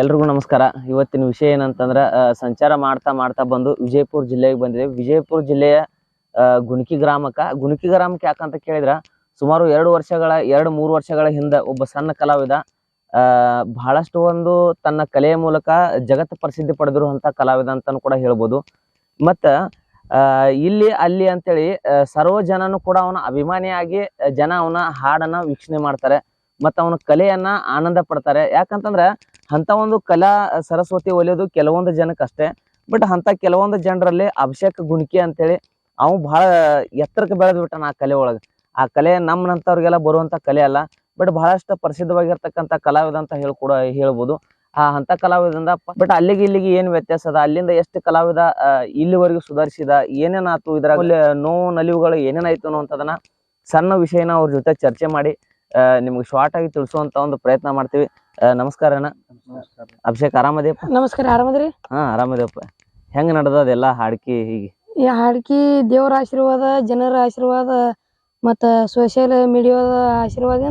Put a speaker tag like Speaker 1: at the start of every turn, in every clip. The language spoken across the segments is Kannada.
Speaker 1: ಎಲ್ರಿಗೂ ನಮಸ್ಕಾರ. ಇವತ್ತಿನ ವಿಷಯ ಏನಂತಂದ್ರೆ ಸಂಚಾರ ಮಾಡ್ತಾ ಮಾಡ್ತಾ ಬಂದು ವಿಜಯಪುರ ಜಿಲ್ಲೆಗೆ ಬಂದಿದೆ. ವಿಜಯಪುರ ಜಿಲ್ಲೆಯ ಗುಣಕಿ ಗ್ರಾಮಕ್ಕೆ ಗುಣಕಿ ಗ್ರಾಮಕ್ಕೆ ಯಾಕಂತ ಕೇಳಿದ್ರ, ಸುಮಾರು ಎರಡು ವರ್ಷಗಳ, ಎರಡು ಮೂರು ವರ್ಷಗಳ ಹಿಂದೆ ಒಬ್ಬ ಸಣ್ಣ ಕಲಾವಿದ ಬಹಳಷ್ಟು ಒಂದು ತನ್ನ ಕಲೆಯ ಮೂಲಕ ಜಗತ್ತು ಪ್ರಸಿದ್ಧಿ ಪಡೆದಿರುವಂಥ ಕಲಾವಿದ ಅಂತಾನು ಕೂಡ ಹೇಳ್ಬೋದು. ಮತ್ತು ಇಲ್ಲಿ, ಅಲ್ಲಿ ಅಂತೇಳಿ ಸರ್ವ ಜನನು ಕೂಡ ಅವನ ಅಭಿಮಾನಿಯಾಗಿ, ಜನ ಅವನ ಹಾಡನ್ನ ವೀಕ್ಷಣೆ ಮಾಡ್ತಾರೆ. ಮತ್ತು ಅವನ ಕಲೆಯನ್ನ ಆನಂದ ಪಡ್ತಾರೆ. ಯಾಕಂತಂದ್ರ ಅಂತ ಒಂದು ಕಲಾ ಸರಸ್ವತಿ ಒಲಿಯೋದು ಕೆಲವೊಂದು ಜನಕ್ಕೆ ಅಷ್ಟೇ ಬಟ್ ಅಂತ ಕೆಲವೊಂದು ಜನರಲ್ಲಿ ಅಭಿಷೇಕ್ ಗುಣಿಕೆ ಅಂತೇಳಿ ಅವ್ ಬಹಳ ಎತ್ತರಕ್ಕೆ ಬೆಳೆದು ಬಿಟ್ಟಾನ ಆ ಕಲೆ ಒಳಗೆ. ಆ ಕಲೆ ನಮ್ಮನಂಥವ್ರಿಗೆಲ್ಲ ಬರುವಂಥ ಕಲೆ ಅಲ್ಲ. ಬಟ್ ಬಹಳಷ್ಟು ಪ್ರಸಿದ್ಧವಾಗಿರ್ತಕ್ಕಂಥ ಕಲಾವಿದ ಅಂತ ಹೇಳ್ಕೊಡ ಕೂಡ ಹೇಳ್ಬೋದು. ಆ ಅಂತ ಕಲಾವಿದಿಂದ ಬಟ್ ಅಲ್ಲಿಗೆ ಇಲ್ಲಿಗೆ ಏನು ವ್ಯತ್ಯಾಸ ಅದ? ಅಲ್ಲಿಂದ ಎಷ್ಟು ಕಲಾವಿದ ಇಲ್ಲಿವರೆಗೂ ಸುಧಾರಿಸಿದ? ಏನೇನಾಯ್ತು ಇದರಲ್ಲಿ ನೋವು, ನಲಿವುಗಳು ಏನೇನಾಯ್ತು ಅನ್ನೋಂಥದನ್ನ ಸಣ್ಣ ವಿಷಯನ ಅವ್ರ ಜೊತೆ ಚರ್ಚೆ ಮಾಡಿ ನಿಮ್ಗೆ ಶಾರ್ಟ್ ಆಗಿ ತಿಳಿಸುವಂತ ಒಂದು ಪ್ರಯತ್ನ ಮಾಡ್ತೀವಿ. ನಮಸ್ಕಾರ ಅಣ್ಣ. ಅಭಿಷೇಕ್ ಆರಾಮದೇಪ್ಪ
Speaker 2: ನಮಸ್ಕಾರ ಆರಾಮದ್ರಿ?
Speaker 1: ಹಾ ಆರಾಮದೇಪ್ಪ ಹೆಂಗ್ ನಡ್ದದೆಲ್ಲ ಹಾಡ್ಕಿ ಹೀಗೆ?
Speaker 2: ಈ ಹಾಡ್ಕಿ ದೇವರ ಆಶೀರ್ವಾದ ಜನರ ಆಶೀರ್ವಾದ ಮತ್ತ ಸೋಶಿಯಲ್ ಮೀಡಿಯಾದ ಆಶೀರ್ವಾದ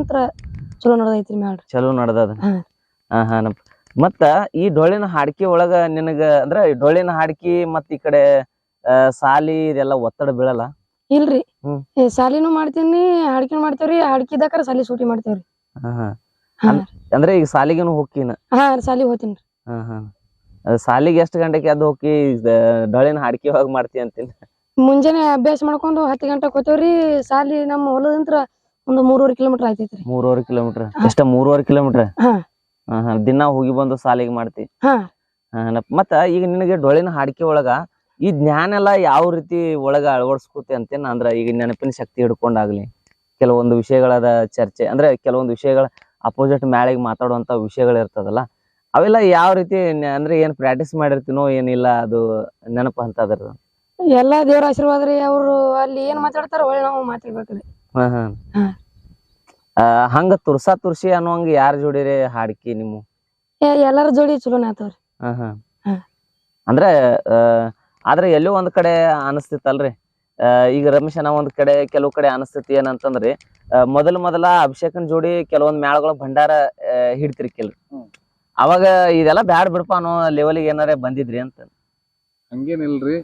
Speaker 2: ಚಲೋ ನಡೆದೈತ್ರಿ ಮ್ಯಾಡ್ರಿ.
Speaker 1: ಚಲೋ ನಡೆದ
Speaker 2: ಹಾ.
Speaker 1: ಹಾ ಮತ್ತ ಈ ಡೊಳ್ಳಿನ ಹಾಡ್ಕಿ ಒಳಗ ನಿನಗ ಅಂದ್ರ ಈ ಡೊಳ್ಳಿನ ಹಾಡ್ಕಿ ಮತ್ತ ಈ ಕಡೆ ಆ, ಸಾಲಿ ಇದೆಲ್ಲ ಒತ್ತಡ ಬೀಳಲ್ಲ?
Speaker 2: ಇಲ್ರಿ. ಏ, ಸಾಲಿನೂ ಮಾಡ್ತೀನಿ ಹಾಡ್ಕಿನೂ ಮಾಡ್ತೇವ್ರಿ ಹಾಡ್ಕಿದಾಕರ ಸಾಲಿ ಸೂಟಿ ಮಾಡ್ತೇವ್ರಿ.
Speaker 1: ಹಾ. ಅನ್- ಅಂದ್ರೆ ಈಗ ಸಾಲಿಗೇನು ಹೋಗ್ಕಿನ
Speaker 2: ಹಾ ಸಾಲಿ
Speaker 1: ಹಾ ಹಾ. ಅದ್ ಸಾಲಿಗೆ ಎಷ್ಟು ಗಂಟೆಗೆ ಎದ್ದು ಹೋಗಿ ಡೊಳಿನ ಹಾಡ್ಕಿ ಹೋಗಿ ಮಾಡ್ತಿ ಅಂತೀನಿ?
Speaker 2: ಮುಂಜಾನೆ ಅಭ್ಯಾಸ ಮಾಡ್ಕೊಂಡು ಹತ್ತು ಗಂಟೆಗೆ ಹೋಗ್ತೇವ್ರಿ ಸಾಲಿ ನಮ್ಮ ಹೊಲದಂತ್ರ ಒಂದು ಮೂರುವರೆ ಕಿಲೋಮೀಟರ್ ಆಯ್ತೈತ್ರಿ.
Speaker 1: ಮೂರುವರೆ ಕಿಲೋಮೀಟರ್? ಎಷ್ಟ ಮೂರುವರೆ ಕಿಲೋಮೀಟರ್?
Speaker 2: ಹಾ.
Speaker 1: ದಿನ ಹೋಗಿ ಬಂದು ಸಾಲಿಗೆ ಮಾಡ್ತಿ?
Speaker 2: ಹಾ.
Speaker 1: ಹಾ ನಪ್- ಮತ್ತ ಈಗ ನಿನಗೆ ಡೊಳಿನ ಹಾಡಿಕೆ ಒಳಗ ಈ ಜ್ಞಾನ ಎಲ್ಲ ಯಾವ ರೀತಿ ಒಳಗ ಅಳವಡಿಸ್ಕೋತಿ ಅಂತೇನ ಅಂದ್ರ ಈಗ ನೆನಪಿನ ಶಕ್ತಿ ಹಿಡ್ಕೊಂಡಾಗ್ಲಿ. ಕೆಲವೊಂದು ವಿಷಯಗಳದ ಚರ್ಚೆ ಅಂದ್ರೆ ಕೆಲವೊಂದು ವಿಷಯಗಳ ಅಪೋಸಿಟ್ ಮ್ಯಾಳಿಗೆ ಮಾತಾಡುವಂತ ವಿಷಯಗಳು ಇರ್ತದಲ್ಲ ಅವೆಲ್ಲ ಯಾವ ರೀತಿ ಅಂದ್ರೆ ಏನ್ ಪ್ರಾಕ್ಟೀಸ್ ಮಾಡಿರ್ತೀನೋ ಏನಿಲ್ಲ ಅದು ನೆನಪ ಅಂತ ಅದ್ರ
Speaker 2: ಎಲ್ಲಾ ದೇವರ ಆಶೀರ್ವಾದ ರೀ ಅವ್ರು ಅಲ್ಲಿ ಏನ್ ಮಾತಾಡ್ತಾರ ಒಳ್ಳೆ ನಾವು ಮಾತಾಡ್ಬೇಕ್ರಿ.
Speaker 1: ಹಾ ಹಾ. ಹಂಗ ತುರ್ಸಾ ತುರ್ಸಿ ಅನ್ನೋಂಗ ಯಾರ ಜೋಡಿರಿ ಹಾಡ್ಕಿ ನಿಮ್ಮ?
Speaker 2: ಎಲ್ಲಾರ ಜೋಡಿ ಚಲೋನೇ ಆತವ್ರಿ.
Speaker 1: ಹಾ ಹಾ.
Speaker 2: ಹಾ.
Speaker 1: ಅಂದ್ರೆ ಆದ್ರೆ ಎಲ್ಲೋ ಒಂದ್ ಕಡೆ ಅನಸ್ತಿತ್ತಲ್ರಿ. ಈಗ ರಮೇಶ್ ಅಣ್ಣ ಒಂದ್ ಕಡೆ ಕೆಲವು ಕಡೆ ಅನಸ್ತೈತಿ ಏನಂತಂದ್ರಿ ಮೊದಲ ಮೊದಲ ಅಭಿಷೇಕನ್ ಜೋಡಿ ಕೆಲವೊಂದ್ ಮ್ಯಾಳಗಳ ಭಂಡಾರ ಹಿಡ್ತಿರ್ಕಿಲ್ರಿ. ಅವಾಗ ಇದೆಲ್ಲ ಬ್ಯಾಡ್ ಬಿಡಪ್ಪ ಅನ್ನೋ ಲೆವೆಲ್ಗೆ ಏನಾರ ಬಂದಿದ್ರಿ ಅಂತ.
Speaker 3: ಹಂಗೇನಿಲ್ರಿ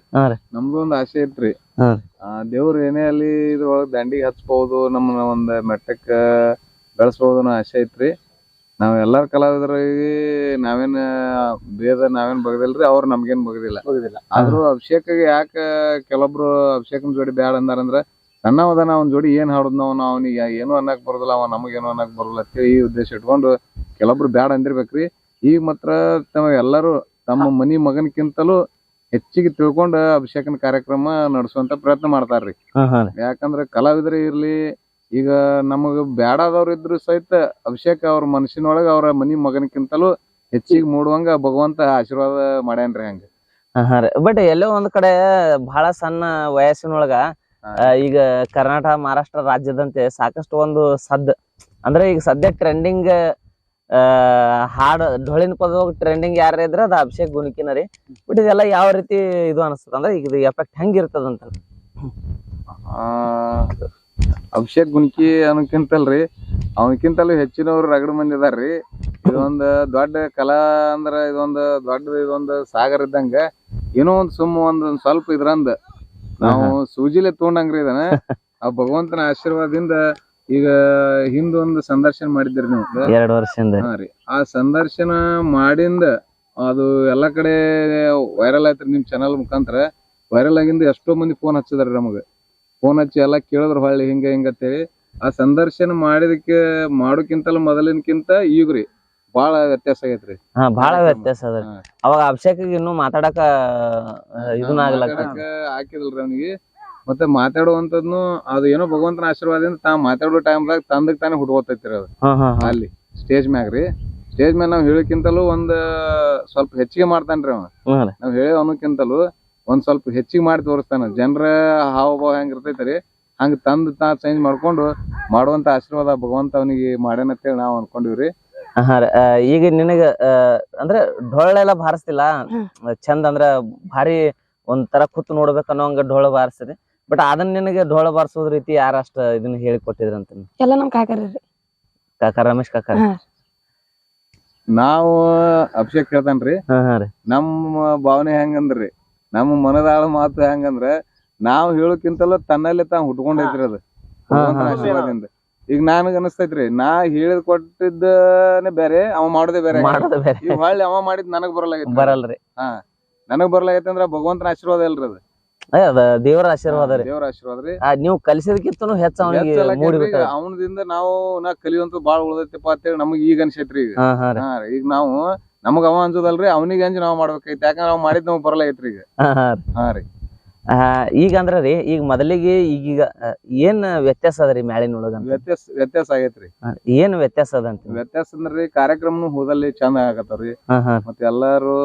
Speaker 3: ನಮ್ದು ಒಂದ್ ಆಸೆ ಐತ್ರಿ ದೇವ್ರ ಏನೇ ಅಲ್ಲಿ ಇದ್ರೊಳಗ ದಂಡಿಗೆ ಹಚ್ಬಹುದು ನಮ್ಮನ್ನ ಒಂದ್ ಮೆಟ್ಟಕ್ಕ ಬೆಳೆಸ್ಬಹುದು ಅನ್ನೋ ಆಸೆ ಐತ್ರಿ ನಾವ್ ಎಲ್ಲಾರ ಕಲಾವಿದರಿಗೆ ನಾವೇನ್ ಭೇದ ನಾವೇನ್ ಬಗದಿಲ್ರಿ ಅವ್ರ ನಮ್ಗೇನ್ ಬಗದಿಲ್ಲ. ಆದ್ರೂ ಅಭಿಷೇಕ್ ಯಾಕ ಕೆಲವೊಬ್ರು ಅಭಿಷೇಕನ್ ಜೋಡಿ ಬ್ಯಾಡ ಅಂದಾರಂದ್ರ ಸಣ್ಣವದನ ಅವ್ನ ಜೋಡಿ ಏನ್ ಹಾಡುದ್ ನಾವು ಅವನಿಗೆ ಏನು ಅನ್ನಕ್ ಬರೋದಿಲ್ಲ ಅವ ನಮಗೇನು ಅನ್ನಕ್ ಬರೋಲ್ಲ ಅಂತೇಳಿ ಈ ಉದ್ದೇಶ ಇಟ್ಕೊಂಡು ಕೆಲವೊಬ್ರು ಬ್ಯಾಡ ಅಂದಿರ್ಬೇಕ್ರಿ. ಈಗ ಮಾತ್ರ ತಮ್ಮ ಎಲ್ಲರೂ ತಮ್ಮ ಮನಿ ಮಗನಕ್ಕಿಂತಲೂ ಹೆಚ್ಚಿಗೆ ತಿಳ್ಕೊಂಡ ಅಭಿಷೇಕನ ಕಾರ್ಯಕ್ರಮ ನಡೆಸುವಂತ ಪ್ರಯತ್ನ ಮಾಡ್ತಾರ್ರಿ. ಯಾಕಂದ್ರೆ ಕಲಾವಿದರೇ ಇರ್ಲಿ ಈಗ ನಮಗ ಬ್ಯಾಡಾದವ್ರು ಇದ್ರು ಸಹಿತ ಅಭಿಷೇಕ ಅವ್ರ ಮನಸ್ಸಿನೊಳಗ ಅವ್ರ ಮನಿ ಮಗನಕ್ಕಿಂತಲೂ ಹೆಚ್ಚಿಗೆ ಮೂಡುವಂಗ ಭಗವಂತ ಆಶೀರ್ವಾದ ಮಾಡ್ಯಾನ್ರಿ ಹಂಗ.
Speaker 1: ಹಾ ರೀ. ಬಟ್ ಎಲ್ಲೋ ಒಂದ್ ಕಡೆ ಬಹಳ ಸಣ್ಣ ವಯಸ್ಸಿನೊಳಗ ಆ, ಈಗ ಕರ್ನಾಟಕ ಮಹಾರಾಷ್ಟ್ರ ರಾಜ್ಯದಂತೆ ಸಾಕಷ್ಟು ಒಂದು ಸದ್ ಅಂದ್ರೆ ಈಗ ಸದ್ಯ ಟ್ರೆಂಡಿಂಗ್ ಹಾಡ್ ಡೊಳ್ಳಿನ ಪದವಾಗ ಟ್ರೆಂಡಿಂಗ್ ಯಾರ ಇದ್ರೆ ಅದು ಅಭಿಷೇಕ್ ಗುಣಕಿನ ರೀ. ಬಟ್ ಇದೆಲ್ಲ ಯಾವ ರೀತಿ ಇದು ಅನಿಸ್ತದ ಅಂದ್ರೆ ಈಗ ಇದು ಎಫೆಕ್ಟ್ ಹೆಂಗ್ ಇರ್ತದಂತ
Speaker 3: ಆ ಅಭಿಷೇಕ್ ಗುಣಕಿ ಅನ್ನೋಕ್ಕಿಂತಲ್ರಿ ಅವನಕ್ಕಿಂತಲೂ ಹೆಚ್ಚಿನವ್ರು ರಗಡ ಮಂದಿ ಅದಾರ್ರಿ. ಇದೊಂದು ದೊಡ್ಡ ಕಲಾ ಅಂದ್ರ ಇದೊಂದ್ ದೊಡ್ಡ ಇದೊಂದ್ ಸಾಗರ ಇದ್ದಂಗ ಏನೋ ಒಂದ್ ಸುಮ್ಮ ಒಂದ್ ಒಂದ್ ಸ್ವಲ್ಪ ಇದ್ರಂದ. ನಾವು ಸೂಜಿಲೆ ತಗೊಂಡಂಗ್ರಿ ಇದನ್ನ. ಆ ಭಗವಂತನ ಆಶೀರ್ವಾದದಿಂದ ಈಗ ಹಿಂದೊಂದು ಸಂದರ್ಶನ ಮಾಡಿದ್ರಿ ನೀವು.
Speaker 1: ಎರಡು ವರ್ಷದಿಂದ.
Speaker 3: ಹಾ ರೀ. ಆ ಸಂದರ್ಶನ ಮಾಡಿಂದ ಅದು ಎಲ್ಲಾ ಕಡೆ ವೈರಲ್ ಆಯ್ತ್ರಿ ನಿಮ್ ಚಾನಲ್ ಮುಖಾಂತರ. ವೈರಲ್ ಆಗಿಂದ ಎಷ್ಟೋ ಮಂದಿ ಫೋನ್ ಹಚ್ಚಿದಾರೆ ನಮಗ. ಫೋನ್ ಹಚ್ಚಿ ಎಲ್ಲಾ ಕೇಳಿದ್ರು ಹೊಳ್ಳಿ ಹಿಂಗ ಹಿಂಗ ಅಂತೇಳಿ. ಆ ಸಂದರ್ಶನ ಮಾಡಿದಕ್ಕೆ ಮಾಡೋಕ್ಕಿಂತಲೂ ಮೊದಲಿನಕ್ಕಿಂತ ರೀ ಬಾಳ ವ್ಯತ್ಯಾಸ ಆಗೈತ್ರಿ.
Speaker 1: ಹಾ ಬಹಳ ವ್ಯತ್ಯಾಸ ಅದ. ಅವಾಗ ಅಭಿಷೇಕ್ ಇನ್ನು ಮಾತಾಡಕ ಇದನ್ನ ಆಗ್ಲಕ್ಕ.
Speaker 3: ಹಾಕಿದಲ್ರಿ ಅವನಿಗೆ. ಮತ್ತೆ ಮಾತಾಡುವಂತದ್ನು ಅದು ಏನೋ ಭಗವಂತನ ಆಶೀರ್ವಾದದಿಂದ ತಾ ಮಾತಾಡೋ ಟೈಮ್ದಾಗ ತಂದಕ್ ತಾನೇ ಹುಟ್ಕೋತೈತ್ರಿ ಅದು.
Speaker 1: ಹಾ ಹಾ ಹಾ.
Speaker 3: ಅಲ್ಲಿ ಸ್ಟೇಜ್ ಮ್ಯಾಗ ರೀ. ಸ್ಟೇಜ್ ಮ್ಯಾಗ ನಾವ್ ಹೇಳೋಕಿಂತಲೂ ಒಂದ್ ಸ್ವಲ್ಪ ಹೆಚ್ಚಿಗೆ ಮಾಡ್ತಾನ್ರಿ ಅವ ನಾವ್ ಹೇಳೋ ಅನ್ನೋಕ್ಕಿಂತಲೂ ಒಂದ್ ಸ್ವಲ್ಪ ಹೆಚ್ಚಿಗೆ ಮಾಡಿ ತೋರಿಸ್ತಾನ. ಜನರ ಹಾವಭಾವ ಹೆಂಗ್ ರೀ? ಹಂಗ ತಂದ್ ತಾ ಚೇಂಜ್ ಮಾಡ್ಕೊಂಡು ಮಾಡುವಂತ ಆಶೀರ್ವಾದ ಭಗವಂತ ಅವನಿಗೆ ಮಾಡ್ಯಾನ ಅಂತೇಳಿ ನಾವ್ ಅನ್ಕೊಂಡಿವ್ರಿ.
Speaker 1: ಹಾ ರೀ. ಆ, ಈಗ ನಿನಗ ಆ, ಅಂದ್ರೆ ಡೊಳ್ಳೆಲ್ಲ ಬಾರಿಸ್ತಿಲ್ಲ? ಚಂದ ಅಂದ್ರ ಭಾರಿ ಒಂಥರ ಕೂತ್ ಅನ್ನೋ ಹಂಗ ಡೋಳ ಬಾರಿಸ್ರಿ ಬಟ್ ಅದನ್ನ ನಿನಗೆ ಡೋಳ ಬಾರಿಸೋದ್ ರೀತಿ ಯಾರ ಅಷ್ಟ ಇದನ್ನ ಹೇಳಿ ಕೊಟ್ಟಿದ್ರ ಅಂತ
Speaker 2: ಎಲ್ಲ ನಮ್ ಕಾಕರಿ ರೀ.
Speaker 1: ಕಾಕ ರಮೇಶ್ ಕಾಕ
Speaker 2: ಹಾ.
Speaker 3: ನಾವು ಅಭಿಷೇಕ್ ಹೇಳ್ತಾನ್ರಿ.
Speaker 1: ಹಾ ಹಾ ರೀ.
Speaker 3: ನಮ್ಮ ಭಾವನೆ ಹೆಂಗಂದ್ರಿ? ನಮ್ಮ ಮನದಾಳ ಮಾತು ಹೆಂಗಂದ್ರ ನಾವ್ ಹೇಳೋಕ್ಕಿಂತಲೂ ತನ್ನಲ್ಲಿ ತಾವ್ ಹುಟ್ಕೊಂಡೈತ್ರಿ ಅದು. ಭಗವಂತನ
Speaker 1: ಹಾ.
Speaker 3: ಆಶೀರ್ವಾದದಿಂದ ಈಗ ನನಗ ಅನಸ್ತೈತ್ರಿ ನಾ ಹೇಳಿದ್ ಕೊಟ್ಟಿದ್ದನೇ ಬೇರೆ ಅವ ಮಾಡೋದೇ ಬೇರೆ.
Speaker 1: ಮಾಡೋದು ಬೇರೆ.
Speaker 3: ಈಗ ಹೊಳ್ಳಿ ಅವ ಮಾಡಿದ್ ನನಗ್ ಬರಲಾಗೈತಿ
Speaker 1: ಬರಲ್ರಿ.
Speaker 3: ನನಗ್ ಬರ್ಲಾಗೈತಿ ಅಂದ್ರ ಭಗವಂತನ ಆಶೀರ್ವಾದ ಇಲ್ರಿ ಅದು.
Speaker 1: ಅದೇ ಅದ ದೇವರ ಆಶೀರ್ವಾದ ರೀ.
Speaker 3: ದೇವರ ಆಶೀರ್ವಾದ ರೀ.
Speaker 1: ಆ, ನೀವು ಕಲಿಸಿದಕ್ಕಿಂತನೂ ಹೆಚ್ಚು ಅವನಿಗೆ
Speaker 3: ಅವನದಿಂದ ನಾವು ನಾ ಕಲಿಯುವಂತ ಬಾಳ ಉಳ್ದೈತಿಪ್ಪ ಅಂತೇಳಿ ನಮಗ್ ಈಗ ಅನ್ಸೈತ್ರಿ ಈಗ.
Speaker 1: ಹಾ ಹಾ ರೀ.
Speaker 3: ಹಾ ರೀ ಈಗ ನಾವು ನಮಗ ಅವ ಅನ್ಸೋದಲ್ರಿ ಅವನಿಗೆ ಅಂಜಿ ನಾವ್ ಮಾಡ್ಬೇಕೈತಿ. ಯಾಕಂದ್ರೆ ನಾವ್ ಮಾಡಿದ್ ನಮಗ್ ಐತ್ರಿ ಈಗ.
Speaker 1: ಹಾ ರೀ. ಈಗ ಅಂದ್ರ ರೀ ಈಗ ಮೊದಲಿಗೆ ಈಗೀಗ ಆ, ಏನ್ ವ್ಯತ್ಯಾಸ ಅದ ರೀ ಮ್ಯಾಳಿನೊಳಗ
Speaker 3: ವ್ಯತ್ಯಾಸ ವ್ಯತ್ಯಾಸ ಆಗೈತ್ರಿ.
Speaker 1: ಏನ್ ವ್ಯತ್ಯಾಸ ಅದ ಅಂತ?
Speaker 3: ವ್ಯತ್ಯಾಸ ಅಂದ್ರಿ ಕಾರ್ಯಕ್ರಮನು ಹೋದಲ್ಲಿ ಚಂದ ಆಗತ್ತವ್ರಿ
Speaker 1: ಹಾ ಹಾ.
Speaker 3: ಮತ್ತ ಎಲ್ಲಾರು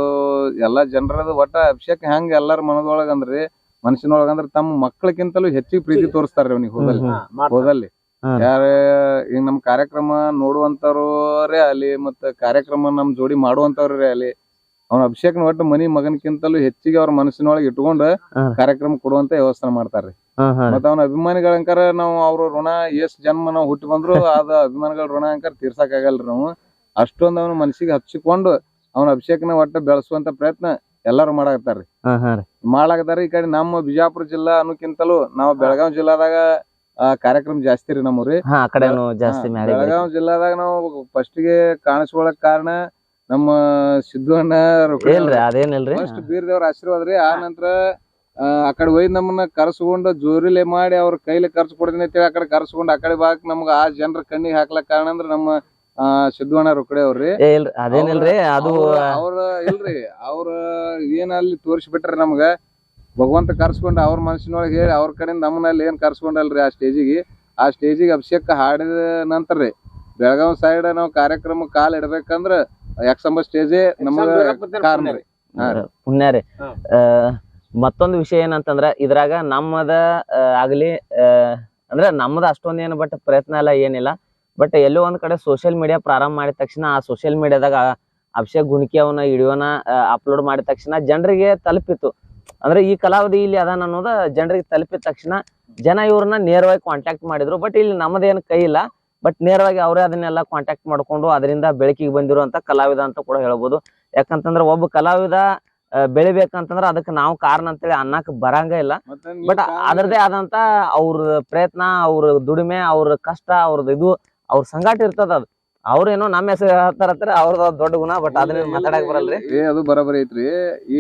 Speaker 3: ಎಲ್ಲಾ ಜನರದ ಒಟ್ಟ ಅಭಿಷೇಕ ಹೆಂಗ್ ಎಲ್ಲಾರ ಮನದೊಳಗ ಅಂದ್ರಿ ಮನುಷ್ಯನೊಳಗ ಅಂದ್ರ ತಮ್ಮ ಮಕ್ಕಳಕ್ಕಿಂತಲೂ ಹೆಚ್ಚಿಗೆ ಪ್ರೀತಿ ತೋರಿಸ್ತಾರ್ರಿ ಅವ್ನಿಗೆ ಹೋದಲ್ಲಿ. ಹೋದಲ್ಲಿ. ಯಾರ ಈಗ ನಮ್ ಕಾರ್ಯಕ್ರಮ ನೋಡುವಂತವ್ರೇ ಅಲ್ಲಿ ಮತ್ತ ಕಾರ್ಯಕ್ರಮ ನಮ್ ಜೋಡಿ ಮಾಡುವಂತವ್ರೇ ಅಲ್ಲಿ ಅವ್ನ ಅಭಿಷೇಕ್ ಒಟ್ಟು ಮನಿ ಮಗನ್ಕಿಂತಲೂ ಹೆಚ್ಚಿಗೆ ಅವ್ರ ಮನಸ್ಸಿನೊಳಗೆ ಇಟ್ಕೊಂಡ್ ಕಾರ್ಯಕ್ರಮ ಕೊಡುವಂತ ವ್ಯವಸ್ಥೆ ಮಾಡ್ತಾರ್ರಿ.
Speaker 1: ಹಾ ಅವ್ನ ಅಭಿಮಾನಿಗಳ
Speaker 3: ಮತ್ತ ಅವನ ಅಭಿಮಾನಿಗಳಂಕರ ನಾವು ಅವ್ರ ಋಣ ಎಷ್ಟ್ ಜನ್ಮ ನಾವು ಹುಟ್ಟಿ ಬಂದ್ರು ಅದ ಅಭಿಮಾನಿಗಳ ಋಣ ಅಂಕರ್ ತೀರ್ಸಕ್ ಆಗಲ್ರಿ ನಾವು. ಅಷ್ಟೊಂದ್ ಅವನ ಮನಸ್ಸಿಗೆ ಹಚ್ಚಿಕೊಂಡು ಅವನ ಅಭಿಷೇಕನ ಒಟ್ಟ ಬೆಳೆಸುವಂತ ಪ್ರಯತ್ನ ಎಲ್ಲಾರು ಮಾಡಾಕತ್ತಾರ್ರಿ. ಮಾಡಾಕತ್ತಾರ ಈ ಕಡೆ ನಮ್ಮ ಬಿಜಾಪುರ ಜಿಲ್ಲಾ ಅನ್ನೋಕ್ಕಿಂತಲೂ ನಾವು ಬೆಳಗಾವಿ ಜಿಲ್ಲಾದಾಗ ಕಾರ್ಯಕ್ರಮ ಜಾಸ್ತಿ ರೀ ನಮ್ಮೂರಿ.
Speaker 1: ಹಾ ಆ ಕಡೆನು ಜಾಸ್ತಿ
Speaker 3: ಹಾ,
Speaker 1: ಮ್ಯಾಳಿ
Speaker 3: ಜಿಲ್ಲಾದಾಗ ನಾವು ಫಸ್ಟ್ಗೆ ಕಾಣಿಸ್ಕೊಳಕ್ ಕಾರಣ ನಮ್ಮ ಸಿದ್ದು ಅಣ್ಣ
Speaker 1: ಇಲ್ರಿ? ಅದೇನಿಲ್ರಿ
Speaker 3: ಫಸ್ಟ್ ಬೀರ್ದೇವ್ರ ಆಶೀರ್ವಾದ ರೀ ಆ ನಂತರ ಆ ಆ ಕಡೆ ಒಯ್ದ್ ನಮ್ಮನ್ನ ಕರ್ಸ್ಕೊಂಡು ಜೋರಿಲೆ ಮಾಡಿ ಅವ್ರ ಕೈಲಿ ಕರ್ಸ್ ಕೊಡ್ತೀನಿ ಅಂತೇಳಿ ಆ ಕಡೆ ಕರ್ಸ್ಕೊಂಡು ಆ ಕಡೆ ಬಾಕ್ ನಮ್ಗ ಆ ಜನರ ಕಣ್ಣಿಗೆ ಹಾಕ್ಲಕ್ ಕಾರಣ ಅಂದ್ರ ನಮ್ಮ ಆ ಸಿದ್ದು ಅಣ್ಣ ರೊಕ್ಕಡೆ ಅವ್ರಿ
Speaker 1: ಅದೇನಿಲ್ರಿ ಅದು
Speaker 3: ಅವ್ರ- ಅವ್ರ ಇಲ್ರಿ ಅವ್ರ ಏನ್ ಅಲ್ಲಿ ತೋರಿಸ್ಬಿಟ್ರಿ ನಮ್ಗ? ಭಗವಂತ ಕರ್ಸ್ಕೊಂಡ್ ಅವ್ರ ಮನಸ್ಸಿನೊಳಗೆ ಹೇಳಿ ಅವ್ರ ಕಡೆಯಿಂದ ನಮ್ಮನಲ್ಲಿ ಏನು ಕರ್ಸ್ಕೊಂಡಲ್ರಿ ಆ ಸ್ಟೇಜಿಗೆ? ಆ ಸ್ಟೇಜಿಗೆ ಅಭಿಷೇಕ ಹಾಡಿದ ನಂತರ ರೀ ಬೆಳಗಾವ್ ಸೈಡ್ ನಾವು ಕಾರ್ಯಕ್ರಮ ಕಾಲ್ ಇಡ್ಬೇಕಂದ್ರ ಯಾಕಂಬ ಸ್ಟೇಜೇ ನಮಗ ಕಾರಣ ರೀ.
Speaker 1: ಪುಣ್ಯ ರೀ. ಆ, ಮತ್ತೊಂದು ವಿಷಯ ಏನಂತಂದ್ರ ಇದ್ರಾಗ ನಮ್ಮದ ಆ, ಆಗ್ಲಿ ಆ, ಅಂದ್ರೆ ನಮ್ಮದ ಅಷ್ಟೊಂದ್ ಏನು ಬಟ್ ಪ್ರಯತ್ನ ಎಲ್ಲ ಏನಿಲ್ಲ. ಬಟ್ ಎಲ್ಲೋ ಒಂದ್ ಕಡೆ ಸೋಷಿಯಲ್ ಮೀಡಿಯಾ ಪ್ರಾರಂಭ ಮಾಡಿದ ತಕ್ಷಣ ಆ ಸೋಷಿಯಲ್ ಮೀಡಿಯಾದಾಗ ಅಭಿಷೇಕ್ ಗುಣಿಕೆ ಅವನ ವಿಡಿಯೋನ ಅಪ್ಲೋಡ್ ಮಾಡಿದ ತಕ್ಷಣ ಜನರಿಗೆ ತಲುಪಿತ್ತು ಅಂದ್ರೆ ಈ ಕಲಾವಿದ ಇಲ್ಲಿ ಅದಾನ ಅನ್ನೋದ ಜನರಿಗೆ ತಲುಪಿದ ತಕ್ಷಣ ಜನ ಇವ್ರನ್ನ ನೇರವಾಗಿ ಕಾಂಟ್ಯಾಕ್ಟ್ ಮಾಡಿದ್ರು. ಬಟ್ ಇಲ್ಲಿ ನಮ್ಮದೇನು ಕೈ ಇಲ್ಲ. ಬಟ್ ನೇರವಾಗಿ ಅವರೇ ಅದನ್ನೆಲ್ಲ ಕಾಂಟ್ಯಾಕ್ಟ್ ಮಾಡ್ಕೊಂಡು ಅದರಿಂದ ಬೆಳಕಿಗೆ ಬಂದಿರುವಂತ ಕಲಾವಿದ ಅಂತ ಕೂಡ ಹೇಳ್ಬೋದು. ಯಾಕಂತಂದ್ರೆ ಒಬ್ಬ ಕಲಾವಿದ ಬೆಳಿಬೇಕಂತಂದ್ರೆ ಅದಕ್ಕೆ ನಾವು ಕಾರಣ ಅಂತೇಳಿ ಅನ್ನಕ್ ಬರಂಗ ಇಲ್ಲ. ಬಟ್ ಅದರದೇ ಆದಂತ ಅವ್ರ ಪ್ರಯತ್ನ ಅವ್ರ ದುಡಿಮೆ ಅವ್ರ ಕಷ್ಟ ಅವ್ರದ್ದು ಇದು ಅವ್ರ ಸಂಗಾಟ ಇರ್ತದ ಅದು. ಅವ್ರೇನೋ ನಮ್ಮ ಹೆಸರು ಹೇಳ್ತಾರ ಅವ್ರದ್ದು ದೊಡ್ಡ ಗುಣ ಬಟ್ ಅದನ್ನ ಮಾತಾಡಕ್ ಬರಲ್ರಿ.
Speaker 3: ಅದು ಬರಬರಿ ಐತ್ರಿ.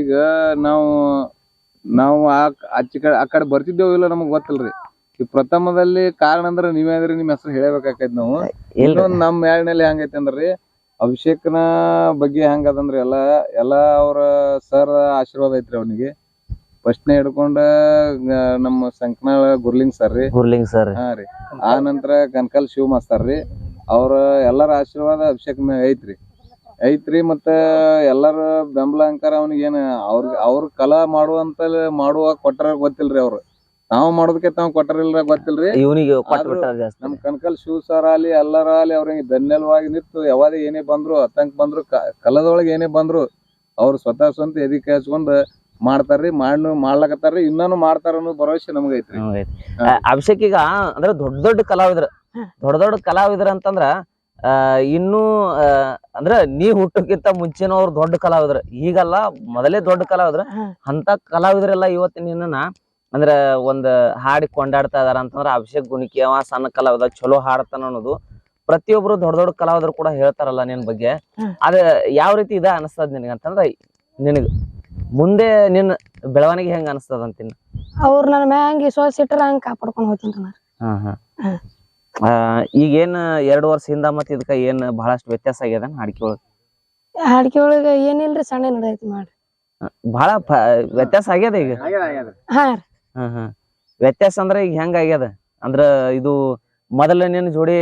Speaker 3: ಈಗ ನಾವು ನಾವು ಆ ಆಚೆ ಕಡೆ ಆ ಕಡೆ ಬರ್ತಿದ್ದೇವೋ ಇಲ್ಲ ನಮಗ್ ಗೊತ್ತಿಲ್ರಿ. ಈ ಪ್ರಥಮದಲ್ಲಿ ಕಾರಣ ಅಂದ್ರೆ ನೀವೇ ಅಂದ್ರೆ ನಿಮ್ ಹೆಸರು ಹೇಳಬೇಕಾಕೈತಿ ನಾವು.
Speaker 1: ಇನ್ನೊಂದು
Speaker 3: ಇನ್ನೊಂದ್ ನಮ್ ಮ್ಯಾಲಿನಲ್ಲಿ ಹೆಂಗೈತಿ ಅಂದ್ರಿ ಅಭಿಷೇಕ್ನ ಬಗ್ಗೆ ಹೆಂಗದಂದ್ರಿ ಎಲ್ಲ ಎಲ್ಲಾ ಅವ್ರ ಸರ್ ಆಶೀರ್ವಾದ ಐತ್ರಿ ಅವನಿಗೆ. ಫಸ್ಟ್ನೇ ಹಿಡ್ಕೊಂಡ ನಮ್ಮ ಸಂಕನಾಳ ಗುರ್ಲಿಂಗ್ ಸರ್ ರೀ.
Speaker 1: ಗುರ್ಲಿಂಗ್ ಸರ್
Speaker 3: ಹಾ ರೀ. ಆ ನಂತರ ಕನಕಲ್ ಶಿವ ಮಾಸ್ತರ್ ರೀ. ಅವ್ರ ಎಲ್ಲರ ಆಶೀರ್ವಾದ ಅಭಿಷೇಕ್ ಮ್ಯಾಗ ಐತ್ರಿ. ಐತ್ರಿ ಮತ್ತ ಎಲ್ಲಾರ ಬೆಂಬಲ ಅಂಕಾರ ಅವ್ನಿಗೆ ಏನ್ ಅವ್ರ ಅವ್ರ ಕಲಾ ಮಾಡುವಂತ ಮಾಡುವ ಕೊಟ್ಟಾರ ಗೊತ್ತಿಲ್ರಿ ಅವ್ರು. ನಾವು ಮಾಡೋದಕ್ಕೆ ತಾವ್ ಕೊಟ್ಟಾರಿಲ್ರ ಗೊತ್ತಿಲ್ರಿ.
Speaker 1: ಇವನಿಗೆ
Speaker 3: ನಮ್ ಕನಕಲ್ ಶಿವ ಸರ್ ಅಲ್ಲಿ ಎಲ್ಲರ ಅಲ್ಲಿ ಅವ್ರಿಗೆ ಬೆನ್ನೆಲುವಾಗಿ ನಿಂತು ಯಾವಾಗ ಏನೇ ಬಂದ್ರು ಅತಂಕ ಬಂದ್ರು ಕಲದೊಳಗ ಏನೇ ಬಂದ್ರು ಅವ್ರು ಸ್ವತಃ ಸ್ವಂತ ಎದಿ ಹಚ್ಕೊಂಡ್ ಮಾಡ್ತಾರ್ರಿ ಮಾಡ್ನು ಮಾಡ್ಲಕತ್ತಾರ್ರಿ ಇನ್ನೂ ಮಾಡ್ತಾರ ಅನ್ನೋ ಭರವಸೆ ನಮ್ಗೆ ಐತ್ರಿ.
Speaker 1: ಹ್ಮ್ ಐತಿ. ಆ, ಅಭಿಷೇಕ್ ಈಗ ಅಂದ್ರೆ ದೊಡ್ಡ ದೊಡ್ಡ ಕಲಾವಿದ್ರ ದೊಡ್ಡ ದೊಡ್ಡ ಕಲಾವಿದ್ರ ಅಂತಂದ್ರ ಇನ್ನೂ ಅಂದ್ರೆ ನೀ ಹುಟ್ಟಕ್ಕಿಂತ ಮುಂಚೆನೂ ಅವ್ರು ದೊಡ್ಡ ಕಲಾವಿದ್ರ. ಈಗಲ್ಲ ಮೊದಲೇ ದೊಡ್ಡ ಕಲಾವಿದ್ರ. ಅಂತ ಕಲಾವಿದ್ರೆಲ್ಲ ಇವತ್ತು ನಿನ್ನ ಅಂದ್ರ ಒಂದ್ ಹಾಡಿ ಕೊಂಡಾಡ್ತಾ ಇದಾರ ಅಂತಂದ್ರ ಅಭಿಷೇಕ್ ಗುಣಿಕಿ ಅವ ಸಣ್ಣ ಕಲಾವಿದ ಚಲೋ ಹಾಡ್ತಾನ ಅನ್ನೋದು ಪ್ರತಿಯೊಬ್ರು ದೊಡ್ಡ ದೊಡ್ಡ ಕಲಾವಿದ್ರು ಕೂಡ ಹೇಳ್ತಾರಲ್ಲ ನಿನ್ ಬಗ್ಗೆ. ಅದ ಯಾವ ರೀತಿ ಇದ ಅನಸ್ತದ ನಿನಗ ಅಂತಂದ್ರ ನಿನಗ ಮುಂದೆ ನಿನ್ನ ಬೆಳವಣಿಗೆ ಹೆಂಗ ಅನಸ್ತದ ಅಂತೀನಿ.
Speaker 2: ಅವ್ರು ನನ್ನ ಮ್ಯಾಂಗ್ ವಿಶ್ವಾಸ ಹಂಗ ಕಾಪಾಡ್ಕೊಂಡ್ ಹೋಗ್ತೀನಿ
Speaker 1: ಹಾ. ಹಾ. ಈಗೇನ್ ಎರಡು ವರ್ಷ ಹಿಂದ ಮತ್ತ ಇದಕ್ಕ ಏನ್ ಬಹಳಷ್ಟು ವ್ಯತ್ಯಾಸ ಆಗ್ಯದ ಅಡಿಕೆ ಒಳಗ?
Speaker 2: ಅಡಿಕೆ ಒಳಗ ಏನಿಲ್ರಿ ಸಣ್ಣ ನಡೈತಿ ಮಾಡ್ರಿ
Speaker 1: ಬಹಳ ಪ- ವ್ಯತ್ಯಾಸ ಆಗ್ಯದ ಈಗ?
Speaker 2: ಹಾ
Speaker 1: ಹಾ ಹಾ. ವ್ಯತ್ಯಾಸ ಅಂದ್ರ ಈಗ ಹೆಂಗ ಆಗ್ಯದ? ಅಂದ್ರ ಇದು ಮೊದಲ ನಿನ್ನ ಜೋಡಿ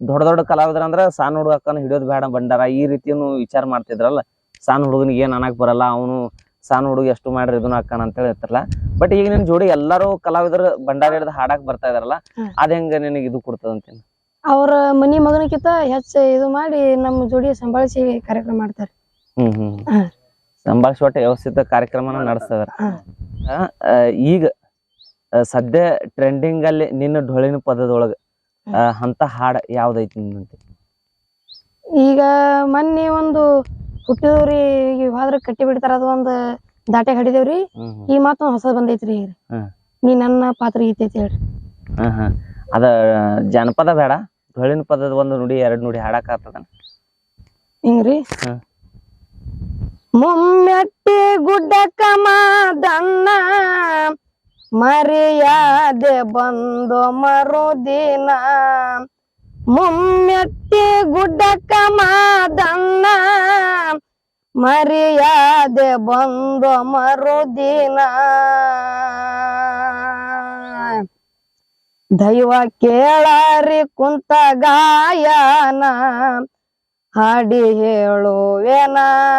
Speaker 1: ದೊಡ್ಡ ದೊಡ್ಡ ಕಲಾವಿದ್ರ ಅಂದ್ರ ಸಣ್ಣ ಹುಡುಗ ಹಿಡಿಯೋದ್ ಬೇಡ ಬಂಡಾರ ಈ ರೀತಿಯನ್ನು ವಿಚಾರ ಮಾಡ್ತಿದ್ರಲ್ಲ. ಸಣ್ಣ ಹುಡುಗನಿಗೆ ಏನ್ ಅನ್ನಕ್ ಬರಲ್ಲ ಅವನು ಸಣ್ಣ ಹುಡುಗಿ ಎಷ್ಟು ಮಾಡ್ರಿ ಇದನ್ನ ಅಕ್ಕನ ಅಂತ ಇರ್ತಾರಲ್ಲ ಬಟ್ ಈಗ ನಿನ್ ಜೋಡಿ ಎಲ್ಲಾರು ಕಲಾವಿದರು ಬಂಡಾರ ಹಿಡಿದು ಹಾಡಕ್ ಬರ್ತಾ ಇದಾರಲ್ಲ ಅದ್ ಹೆಂಗ ನಿನಗೆ ಇದು ಕೊಡ್ತದ ಅಂತ
Speaker 2: ಅವ್ರ ಮನಿ ಮಗನಕ್ಕಿಂತ ಹೆಚ್ಚ ಇದು ಮಾಡಿ ನಮ್ಮ ಜೋಡಿ ಸಂಭಾಳಿಸಿ ಕಾರ್ಯಕ್ರಮ ಮಾಡ್ತಾರೆ.
Speaker 1: ಹ್ಮ್ ಹ್ಮ್. ಸಂಭಾಳಿಸಿ ಒಟ್ಟ ವ್ಯವಸ್ಥಿತ ಕಾರ್ಯಕ್ರಮನ ನಡೆಸ್ತಾ ಇದಾರ ಆ, ಆ, ಈಗ ಸದ್ಯ ಟ್ರೆಂಡಿಂಗ್ ಅಲ್ಲಿ ನಿನ್ನ ಢೊಳಿನ ಪದದೊಳಗ ಅಂತ ಹಾಡ ಯಾವ್ದೈತಿ ನಿನ್ನಂತೆ?
Speaker 2: ಈಗ ಮೊನ್ನೆ ಒಂದು ಹುಟ್ಟಿದವ್ರಿ ಈಗ ಹೋದ್ರ ಕಟ್ಟಿ ಬಿಡ್ತಾರ ಅದು ಒಂದು ದಾಟ್ಯಾಗ ಹಡಿದೇವ್ರಿ. ಈ ಮಾತು ಹೊಸ ಬಂದೈತ್ರಿ ನೀ ನನ್ನ ಪಾತ್ರ ಗೀತೈತಿ ಹೇಳ್ರಿ.
Speaker 1: ಅದ ಜನಪದ ಬೇಡ ಡೊಳ್ಳಿನ ಪದದ ಒಂದು ನುಡಿ ಎರಡ್ ನುಡಿ ಹಾಡಾಕ ಆಗ್ತದ
Speaker 2: ಹಿಂಗ್ರಿ.
Speaker 1: ಮೊಮ್ಮಟ್ಟಿ
Speaker 2: ಮೊಮ್ಮೆಟ್ಟಿ ಗುಡ್ಡಕ್ಕ ಮಾದಣ್ಣ ಮರಿಯಾದೆ ಬಂದು ಮರುದಿನ. ಮೊಮ್ಮೆಟ್ಟಿ ಗುಡ್ಡಕ್ಕ ಮಾದನ್ನ ಮರ್ಯಾದೆ ಬಂದು ಮರುದಿನ. ದೈವ ಕೇಳಾರಿ ಕುಂತ ಗಾಯನ, ಹಾಡಿ ಹೇಳುವೆನ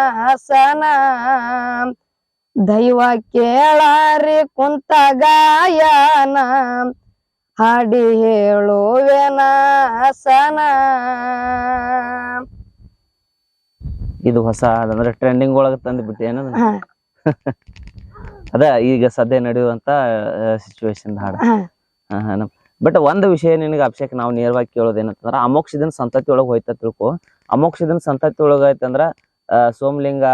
Speaker 2: ಹಸನ. ದೈವ ಕೇಳಾರಿ ಕುಂತ ಗಾಯನ ಹಾಡಿ ಹೇಳುವೆನ ಹಸನ
Speaker 1: ಇದು ಹೊಸ ಅಂದ್ರೆ ಟ್ರೆಂಡಿಂಗ್ ಒಳಗ ತಂದು ಬಿಟ್ಟು ಏನದ? ಅದ ಈಗ ಸದ್ಯ ನಡೆಯುವಂತ ಸಿಚುವೇಶನ್ ಹಾಡ. ಬಟ್ ಒಂದು ವಿಷಯ ನಿನಗೆ ಅಭಿಷೇಕ್ ನಾವು ನೇರವಾಗಿ ಕೇಳೋದು ಏನಂತಂದ್ರ ಅಮೋಕ್ಷದನ್ ಸಂತತಿ ಒಳಗೆ ಹೋಯ್ತ ತಿಳ್ಕೊ. ಅಮೋಕ್ಷದನ್ ಸಂತತಿ ಒಳಗ ಆಯ್ತಂದ್ರ ಸೋಮಲಿಂಗ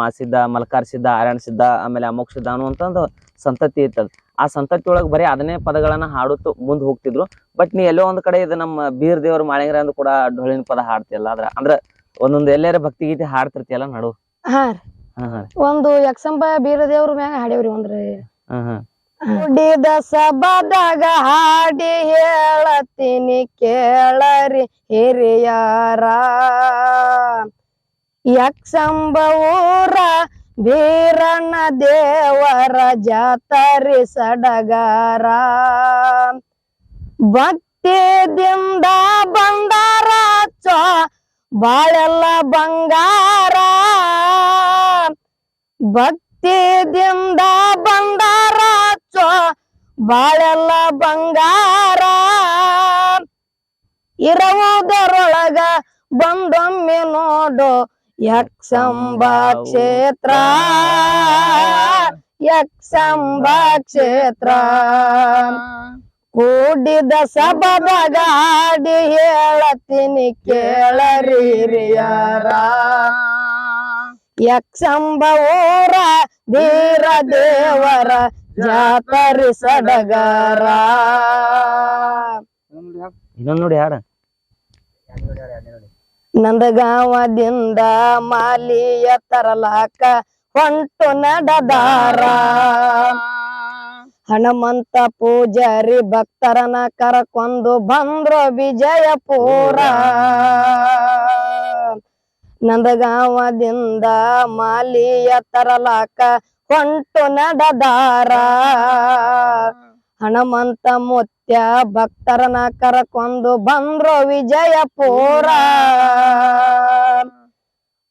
Speaker 1: ಮಾಸಿದ್ದ ಮಲ್ಕಾರ್ ಸಿದ್ಧ ಆರಾಯಣ ಸಿದ್ಧ ಆಮೇಲೆ ಅಮೋಕ್ಷ ಅನ್ನುವಂತ ಒಂದು ಸಂತತಿ ಇರ್ತದ. ಆ ಸಂತತಿ ಒಳಗೆ ಬರೀ ಅದನ್ನೇ ಪದಗಳನ್ನ ಹಾಡುತ್ತು ಮುಂದೆ ಹೋಗ್ತಿದ್ರು. ಬಟ್ ನೀ ಎಲ್ಲೋ ಒಂದ್ ಕಡೆ ಇದು ನಮ್ಮ ಬೀರ್ ದೇವ್ರ ಮಾಳಿಂಗ್ರ ಅಂದ್ ಕೂಡ ಡೊಳ್ಳಿನ ಪದ ಹಾಡ್ತಿಯಲ್ಲ ಅದ್ರ ಅಂದ್ರ ಒಂದೊಂದು ಎಲ್ಲಾರ ಭಕ್ತಿ ಗೀತೆ ಹಾಡ್ತಿರ್ತಿಯಲ್ಲ ನಡು.
Speaker 2: ಹಾ ಯಕ್ಸಂಬ
Speaker 1: ಹಾ ದೇವ್ರ
Speaker 2: ಒಂದು ಮ್ಯಾಗ ಹಾಡೇವ್ರಿ ಒಂದ್ರಿ ಹುಡಿದ ಸಬದಾಗ ಹಾಡಿ ಹೇಳತೀನಿ ಕೇಳರಿ ಹಿರಿಯಾರ. ಯಕ್ಷಂಬ ಊರ ಬೀರಣ್ಣ ದೇವರ ಜಾತರಿ ಸಡಗಾರ. ಭಕ್ತಿದಿಂದ ಬಂದಾರ ಚೋ, ಬಾಳೆಲ್ಲ ಬಂಗಾರ. ಭಕ್ತಿದಿಂದ ಬಂದಾರ ಚೋ, ಬಾಳೆಲ್ಲ ಬಂಗಾರ. ಇರುವುದರೊಳಗ ಬಂದೊಮ್ಮೆ ನೋಡು ಯಕ್ಷಂಬ ಕ್ಷೇತ್ರ ಯಕ್ಷಂಬ ಕ್ಷೇತ್ರ ಕೂಡಿದ ಸಬದ ಗಾಡಿ ಹೇಳತೀನಿ ಕೇಳರಿ ಹಿರಿಯರ ಯಕ್ಷಂಬ ಊರ ಧೀರ ದೇವರ ಜಾತರಿ ಸಡಗರ.
Speaker 1: ಇನ್ನೊಂದು ನೋಡಿ ಹಾಡ
Speaker 2: ನಂದಗಾವದಿಂದ ಮಾಲಿಯ ತರಲಾಕ ಹೊಂಟು ನಡದಾರ. ಹನುಮಂತ ಪೂಜಾರಿ ಭಕ್ತರನ ಕರಕೊಂದು ಬಂದ್ರು ವಿಜಯಪುರ. ನಂದಗಾವದಿಂದ ಮಾಲಿಯ ತರಲಾಕ ಹೊಂಟು ನಡೆದಾರ. ಹನುಮಂತ ಮುತ್ಯ ಭಕ್ತರನ ಕರಕೊಂದು ಬಂದ್ರು ವಿಜಯಪುರ.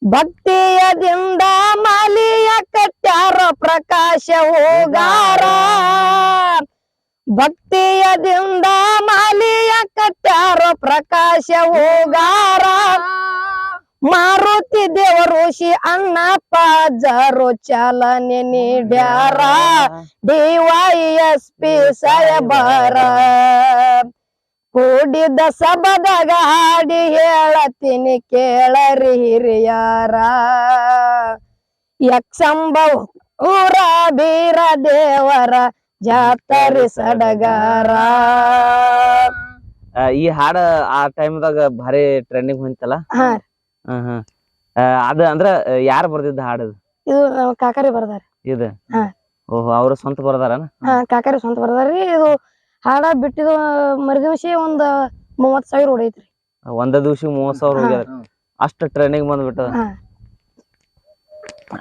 Speaker 2: ಭಕ್ತಿಯದಿಂದ ಮಾಲಿಯ ಕಟ್ಯಾರ ಪ್ರಕಾಶ ಹೋಗಾರ. ಭಕ್ತಿಯದಿಂದ ಮಾಲಿಯ ಕಟ್ಯಾರ ಪ್ರಕಾಶ ಹೋಗಾರ. ಮಾರುತಿ ದೇವಋಷಿ ಅಣ್ಣಪ್ಪ ಜರು ಚಾಲನೆ ನೀಡ್ಯಾರ. ಡಿವೈಎಸ್ ಪಿ ಸಾಯಬಾರ ಕೂಡಿದ ಸಬದಾಗ ಹಾಡಿ ಹೇಳತೀನಿ ಕೇಳರಿ ಹಿರಿಯಾರ. ಯಕ್ಷಂಬ ಊರ ಬೀರ ದೇವರ ಜಾತರಿ ಸಡಗಾರ.
Speaker 1: ಈ ಹಾಡ ಆ ಟೈಮ್ದಾಗ ಭಾರಿ ಟ್ರೆಂಡಿಂಗ್ ಹೊಂತಲ್ಲ
Speaker 2: ಹಾ.
Speaker 1: ಹ್ಮ್ ಹ್ಮ್. ಅದ ಅಂದ್ರ ಯಾರು ಬರ್ದಿದ್ದ ಹಾಡದು
Speaker 2: ಇದು ನಮ್ಮ ಕಾಕರಿ ಬರ್ದಾರ.
Speaker 1: ಇದು?
Speaker 2: ಹಾ.
Speaker 1: ಓಹೋ ಅವ್ರು ಸ್ವಂತ ಬರ್ದಾರನ?
Speaker 2: ಹಾ ಕಾಕರಿ ಸ್ವಂತ ಬರ್ದಾರಿ ಇದು ಹಾಡ ಬಿಟ್ಟಿದ ಮರುದಿವಸ ಒಂದ್ ಮೂವತ್ ಸಾವಿರ ಹೊಡೈತ್ರಿ.
Speaker 1: ಒಂದ ದಿವ್ಸ ಮೂವತ್ ಸಾವಿರ
Speaker 2: ಹಾ.
Speaker 1: ಅಷ್ಟ ಟ್ರೆಂಡಿಂಗ್ ಬಂದ್ಬಿಟ್ಟದ.
Speaker 2: ಹಾ.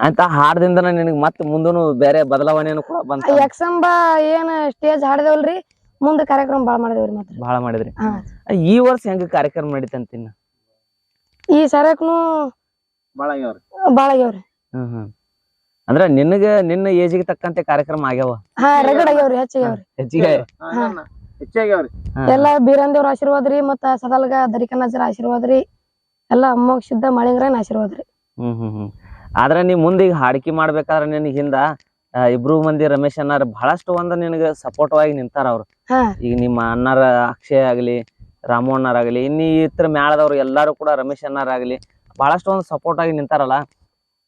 Speaker 1: ಅಂತ ಹಾಡದಿಂದ ನಿನಗ್ ಮತ್ತೆ ಮುಂದನು ಬೇರೆ ಬದಲಾವಣೆಯನ್ನು ಕೂಡ ಬಂತ?
Speaker 2: ಯಕ್ಷಂಬ ಏನ್ ಸ್ಟೇಜ್ ಹಾಡಿದೇವಲ್ರಿ? ಮುಂದ ಕಾರ್ಯಕ್ರಮ ಬಾಳ ಮಾಡಿದೇವ್ರಿ ಮಾತ್ರ.
Speaker 1: ಬಹಳ ಮಾಡಿದ್ರಿ.
Speaker 2: ಹಾ.
Speaker 1: ಈ ವರ್ಷ ಹೆಂಗ ಕಾರ್ಯಕ್ರಮ ನಡೀತಂತಿನ್ನ
Speaker 2: ಈ ಸರಕ್ನು
Speaker 3: ಬಾಳ ಆಗ್ಯಾವ್ರಿ.
Speaker 2: ಬಾಳ ಆಗ್ಯಾವ್ರಿ.
Speaker 1: ಹ್ಮ್ ಹ್ಮ್. ಅಂದ್ರ ನಿನಗ ನಿನ್ನ ಏಜಿಗೆ ತಕ್ಕಂತೆ ಕಾರ್ಯಕ್ರಮ ಆಗ್ಯಾವ?
Speaker 2: ಹಾ ರಗಡ್ ಆಗ್ಯಾವ್ರಿ ಹೆಚ್ಚಾಗ್ಯಾವ್ರಿ
Speaker 1: ಹೆಚ್ಚಿಗೆ
Speaker 3: ಹೆಚ್ಚಾಗ್ಯಾವ್ರಿ.
Speaker 2: ಎಲ್ಲಾ ಬೀರಂದೇವ್ರ ಆಶೀರ್ವಾದ ರೀ ಮತ್ತ ಸದಲ್ಗ ದರಿಕನಾಜರ ಆಶೀರ್ವಾದ ರೀ. ಎಲ್ಲ ಅಮ್ಮಗ್ ಸಿದ್ಧ ಮಾಳಿಂಗ್ರನ್ ಆಶೀರ್ವಾದ ರೀ.
Speaker 1: ಹ್ಮ್ ಹ್ಮ್ ಹ್ಮ್. ಆದ್ರ ನೀ ಮುಂದೆ ಈಗ ಹಾಡ್ಕಿ ಮಾಡ್ಬೇಕಾದ್ರ ನಿನ್ ಹಿಂದ ಇಬ್ರು ಮಂದಿ ರಮೇಶ್ ಅನ್ನಾರ ಬಹಳಷ್ಟು ಒಂದ್ ನಿನಗ ಸಪೋರ್ಟ್ ಆಗಿ ನಿಂತಾರ ಅವ್ರು.
Speaker 2: ಹಾ.
Speaker 1: ಈಗ ನಿಮ್ಮ ಅಣ್ಣಾರ ಅಕ್ಷಯ ಆಗ್ಲಿ ರಾಮು ಇನ್ನು ಈ ಇತ್ರ ಮ್ಯಾಳದವ್ರು ಎಲ್ಲಾರು ಕೂಡ ರಮೇಶ್ ಅಣ್ಣರಾಗಲಿ ಬಹಳಷ್ಟು ಒಂದು ಸಪೋರ್ಟ್ ಆಗಿ ನಿಂತಾರಲ್ಲ.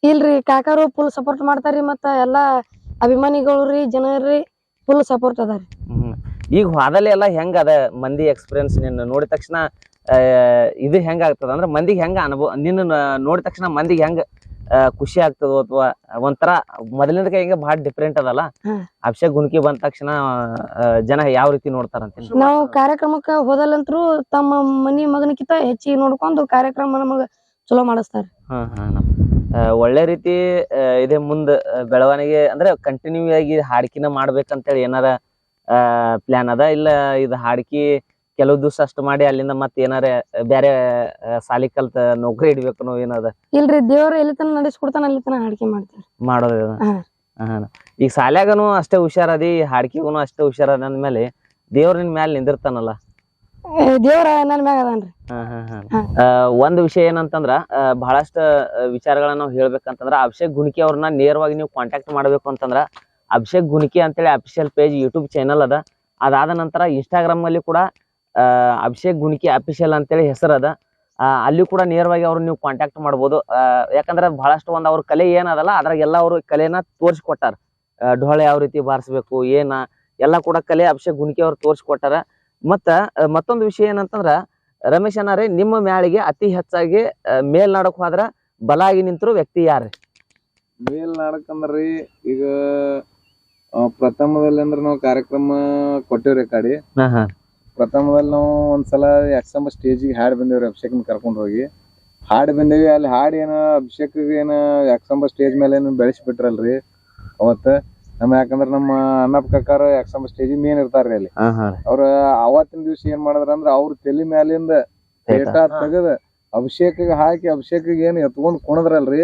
Speaker 2: ಇಲ್ರಿ ಕಾಕಾರು ಫುಲ್ ಸಪೋರ್ಟ್ ಮಾಡ್ತಾರ್ರಿ ಮತ್ತ ಎಲ್ಲಾ ಅಭಿಮಾನಿಗಳು ರೀ ಜನರಿ ಫುಲ್ ಸಪೋರ್ಟ್ ಅದಾರಿ
Speaker 1: ಹ್ಮ್. ಈಗ ಹೋದಲ್ಲಿ ಎಲ್ಲ ಹೆಂಗ ಅದ? ಮಂದಿ ಎಕ್ಸ್ಪೀರಿಯನ್ಸ್ ನಿನ್ನ ನೋಡಿದ ತಕ್ಷಣ ಇದು ಹೆಂಗ ಆಗ್ತದ? ಅಂದ್ರೆ ಮಂದಿಗೆ ಹೆಂಗ ಅನುಭವ ನಿನ್ನ ನೋಡಿದ ತಕ್ಷಣ ಮಂದಿಗೆ ಹೆಂಗ ಖುಷಿ ಆಗ್ತದೋ ಅಥವಾ ಒಂಥರ ಮೊದಲಿನ ಕೈಗೆ ಬಹಳ ಡಿಫ್ರೆಂಟ್ ಅದಲ್ಲ. ಅಭಿಷೇಕ್ ಗುಣಕಿ ಬಂದ ತಕ್ಷಣ ಜನ ಯಾವ ರೀತಿ ನೋಡ್ತಾರಂತ
Speaker 2: ನಾವು ಕಾರ್ಯಕ್ರಮಕ್ಕೆ ಹೋದಲ್ಲಂತ್ರು ತಮ್ಮ ಮನಿ ಮಗನಕ್ಕಿಂತ ಹೆಚ್ಚಿಗೆ ನೋಡ್ಕೊಂಡು ಕಾರ್ಯಕ್ರಮ ನಮಗ ಚಲೋ ಮಾಡಿಸ್ತಾರೆ.
Speaker 1: ಹಾ ಹಾ ಆ, ಒಳ್ಳೆ ರೀತಿ ಇದೆ ಮುಂದ ಬೆಳವಣಿಗೆ ಅಂದ್ರೆ ಕಂಟಿನ್ಯೂ ಆಗಿ ಹಾಡ್ಕಿನ ಮಾಡ್ಬೇಕಂತೇಳಿ ಏನಾರ ಪ್ಲಾನ್ ಅದ ಇಲ್ಲ ಇದು ಹಾಡ್ಕಿ ಕೆಲವು ದಿವ್ಸ ಅಷ್ಟು ಮಾಡಿ ಅಲ್ಲಿಂದ ಮತ್ತೆ ಏನಾರ ಬೇರೆ ಸಾಲಿ ಕಲ್ತ ನೌಕರಿ ಇಡ್ಬೇಕು ನಾವು ಏನದ
Speaker 2: ಇಲ್ರಿ ದೇವ್ರ ಎಲ್ಲಿ ತನ ನಡೆಸ್ಕೊಡ್ತಾನ ಅಲ್ಲಿ ತನ ಹಾಡಿಕೆ ಮಾಡ್ತೀವಿ
Speaker 1: ಮಾಡೋದು ಇದು.
Speaker 2: ಹಾ.
Speaker 1: ಹಾ. ಈಗ ಸಾಲ್ಯಾಗನು ಅಷ್ಟೇ ಹುಷಾರದಿ ಹಾಡ್ಕಿಗೂ ಅಷ್ಟೇ ಹುಷಾರದ ಅಂದ್ಮೇಲೆ ದೇವ್ರ ನಿನ್ ಮ್ಯಾಲ ನಿಂದಿರ್ತಾನಲ್ಲ
Speaker 2: ದೇವ್ರ ನನ್ ಮ್ಯಾಗ ಅದಾನ್ರಿ
Speaker 1: ಹಾ, ಹಾ, ಹಾ.
Speaker 2: ಹಾ.
Speaker 1: ಆ, ಒಂದ್ ವಿಷಯ ಏನಂತಂದ್ರ ಆ, ಬಹಳಷ್ಟ ಆ, ವಿಚಾರಗಳನ್ನ ನಾವು ಹೇಳ್ಬೇಕಂತಂದ್ರ ಅಭಿಷೇಕ್ ಗುಣಿಕೆ ಅವ್ರನ್ನ ನೇರವಾಗಿ ನೀವು ಕಾಂಟ್ಯಾಕ್ಟ್ ಮಾಡ್ಬೇಕು ಅಂತಂದ್ರ ಅಭಿಷೇಕ್ ಗುಣಿಕೆ ಅಂತೇಳಿ ಅಫಿಷಿಯಲ್ ಪೇಜ್ ಯೂಟ್ಯೂಬ್ ಚಾನಲ್ ಅದ ಅದಾದ ನಂತರ ಇನ್ಸ್ಟಾಗ್ರಾಮ್ ಅಲ್ಲಿ ಕೂಡ ಅಭಿಷೇಕ್ ಗುಣಿಕಿ ಅಫಿಷಿಯಲ್ ಅಂತೇಳಿ ಹೆಸರು ಅದ. ಆ, ಅಲ್ಲಿ ಕೂಡ ನೇರವಾಗಿ ಅವ್ರು ನೀವು ಕಾಂಟ್ಯಾಕ್ಟ್ ಮಾಡ್ಬೋದು. ಯಾಕಂದ್ರೆ ಯಾಕಂದ್ರ ಬಹಳಷ್ಟು ಒಂದ್ ಅವ್ರ ಕಲೆ ಏನದಲ್ಲ ಅದ್ರಾಗೆಲ್ಲ ಅವರು ಕಲೆನ ತೋರಿಸ್ಕೊಟ್ಟಾರ. ಡೊಳೆ ಢೋಳ ಯಾವ ರೀತಿ ಬಾರಿಸ್ಬೇಕು ಏನ ಎಲ್ಲ ಕೂಡ ಕಲೆ ಅಭಿಷೇಕ್ ಗುಣಿಕಿ ಅವ್ರು ತೋರಿಸ್ಕೊಟ್ಟಾರ. ಮತ್ತ ಮತ್ತೊಂದು ವಿಷಯ ಏನಂತಂದ್ರ ರಮೇಶ್ ಅನ್ನಾರೆ ನಿಮ್ಮ ಮ್ಯಾಳಿಗೆ ಅತಿ ಹೆಚ್ಚಾಗಿ ಮೇಲ್ನಾಡಕ್ ಹೋದ್ರ ಬಲಾಗಿ ನಿಂತರು ವ್ಯಕ್ತಿ ಯಾರ್ರಿ?
Speaker 3: ಮೇಲ್ ನಾಡಕಂದ್ರಿ ಈಗ ಪ್ರಥಮದಲ್ಲಿ ಅಂದ್ರೆ ನಾವು ಕಾರ್ಯಕ್ರಮ ಕೊಟ್ಟಿವ್ರಿ ಕಾಡಿ. ಪ್ರಥಮದಲ್ಲಿ ನಾವು ಒಂದ್ಸಲ ಸ್ಟೇಜ್ ಸ್ಟೇಜಿಗೆ ಹಾಡ್ ಬಂದೇವ್ರಿ ಅಭಿಷೇಕ್ನ ಕರ್ಕೊಂಡ್ ಹೋಗಿ. ಹಾಡ್ ಬಂದೇವಿ ಅಲ್ಲಿ ಹಾಡು ಏನ ಅಭಿಷೇಕ್ ಏನ ಯಾಕ್ಸಂಬ ಸ್ಟೇಜ್ ಮೇಲೆ ಏನು ಬೆಳೆಸಿ ಬಿಟ್ರಲ್ರಿ ಅವತ್ತ ನಮ್ಮ ಯಾಕಂದ್ರ ನಮ್ಮ ಅಣ್ಣಪ್ಪ ಕಕ್ಕಾರ ಯಾಕ್ಸಂಬ ಸ್ಟೇಜ್ ಮೇನ್ ಇರ್ತಾರ್ರಿ ಅಲ್ಲಿ. ಅವ್ರ ಅವತ್ತಿನ ದಿವ್ಸ ಏನ್ ಮಾಡಿದ್ರ ಅಂದ್ರ ಅವ್ರ ತಲೆ ಮ್ಯಾಲಿಂದ ಪೇಟ. ತೆಗದ ಅಭಿಷೇಕಿಗೆ ಹಾಕಿ ಅಭಿಷೇಕಿಗೆ ಏನ್ ಎತ್ಕೊಂಡ್ ಕುಣದ್ರಲ್ರಿ.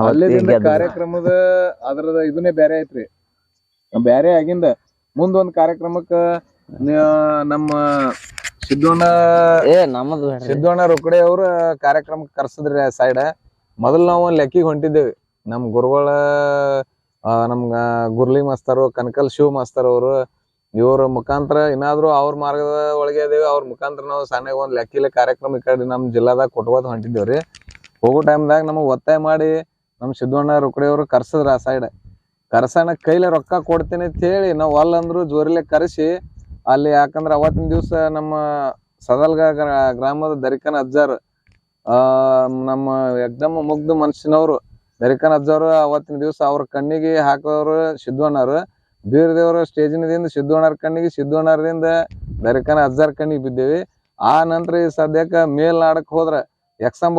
Speaker 3: ಅಲ್ಲಿಂದ ಕಾರ್ಯಕ್ರಮದ ಅದ್ರದ ಇದನ್ನೇ ಬೇರೆ ಐತ್ರಿ. ಬ್ಯಾರೆ ಆಗಿಂದ ಮುಂದೊಂದ್ ಕಾರ್ಯಕ್ರಮಕ್ಕ ನಮ್ಮ ಸಿದ್ದಣ್ಣ
Speaker 1: ಏ ನಮ್ಮದು ಬೇಡ್ರಿ.
Speaker 3: ಸಿದ್ದಣ್ಣ ರುಕಡೆ ಅವ್ರ ಕಾರ್ಯಕ್ರಮಕ್ಕೆ ಕರ್ಸದ್ರಿ ಸೈಡ್ ಮೊದಲ್ ನಾವು ಲೆಕ್ಕಿಗೆ ಹೊಂಟಿದ್ದೇವೆ. ನಮ್ ಗುರುಗಳ ನಮ್ಗ ಗುರ್ಲಿ ಮಾಸ್ತರು ಕನಕಲ್ ಶಿವ ಮಾಸ್ತರ್ ಅವರು ಇವ್ರ ಮುಖಾಂತರ ಏನಾದ್ರು ಅವ್ರ ಮಾರ್ಗದ ಒಳಗೆ ಅದೇವಿ ಅವ್ರ ಮುಖಾಂತರ ನಾವು ಸಣ್ಣಗೆ ಒಂದ್ ಲೆಕ್ಕಿಲೆ ಕಾರ್ಯಕ್ರಮ ಈ ಕಡೆ ನಮ್ ಜಿಲ್ಲಾದಾಗ ಕೊಟ್ಕೋತ ಹೊಂಟಿದ್ದೇವ್ರಿ ಹೋಗೋ ಟೈಮ್ದಾಗ ನಮಗ್ ಒತ್ತಾಯ ಮಾಡಿ ನಮ್ ಸಿದ್ದಣ್ಣ ರುಕಡೆ ಅವ್ರು ಕರ್ಸದ್ರ ಆ ಸೈಡ್ ಕರ್ಸಣ ಕೈಲೆ ರೊಕ್ಕ ಕೊಡ್ತೇನೆ ಅಂತ ಹೇಳಿ ನಾವು ಅಲ್ಲಂದ್ರು ಜೋರಿಲೆ ಕರೆಸಿ ಅಲ್ಲಿ ಯಾಕಂದ್ರ ಅವತ್ತಿನ ದಿವಸ ನಮ್ಮ ಸದಲ್ಗ ಗ್ರಾ- ಗ್ರಾಮದ ದರಿಕನ್ ಅಜ್ಜಾರ್ ಆ ನಮ್ಮ ಎಕ್ದಮ್ ಮುಗ್ಧ ಮನುಷ್ಯನವ್ರು ದರಿಕನ್ ಅಜ್ಜಾರು ಅವತ್ತಿನ ದಿವಸ ಅವ್ರ ಕಣ್ಣಿಗೆ ಹಾಕೋರು ಸಿದ್ದಣ್ಣರು ಬೀರ್ ದೇವರ ಸ್ಟೇಜಿನದಿಂದ ಸಿದ್ದಣ್ಣರ ಕಣ್ಣಿಗೆ ಸಿದ್ದಣ್ಣರದಿಂದ ದರಿಕನ ಅಜ್ಜಾರ್ ಕಣ್ಣಿಗೆ ಬಿದ್ದೇವಿ. ಆ ನಂತರ ಈ ಸದ್ಯಕ್ಕ ಮೇಲ್ನಾಡಕ್ ಹೋದ್ರ ಯಕ್ಷಂಬ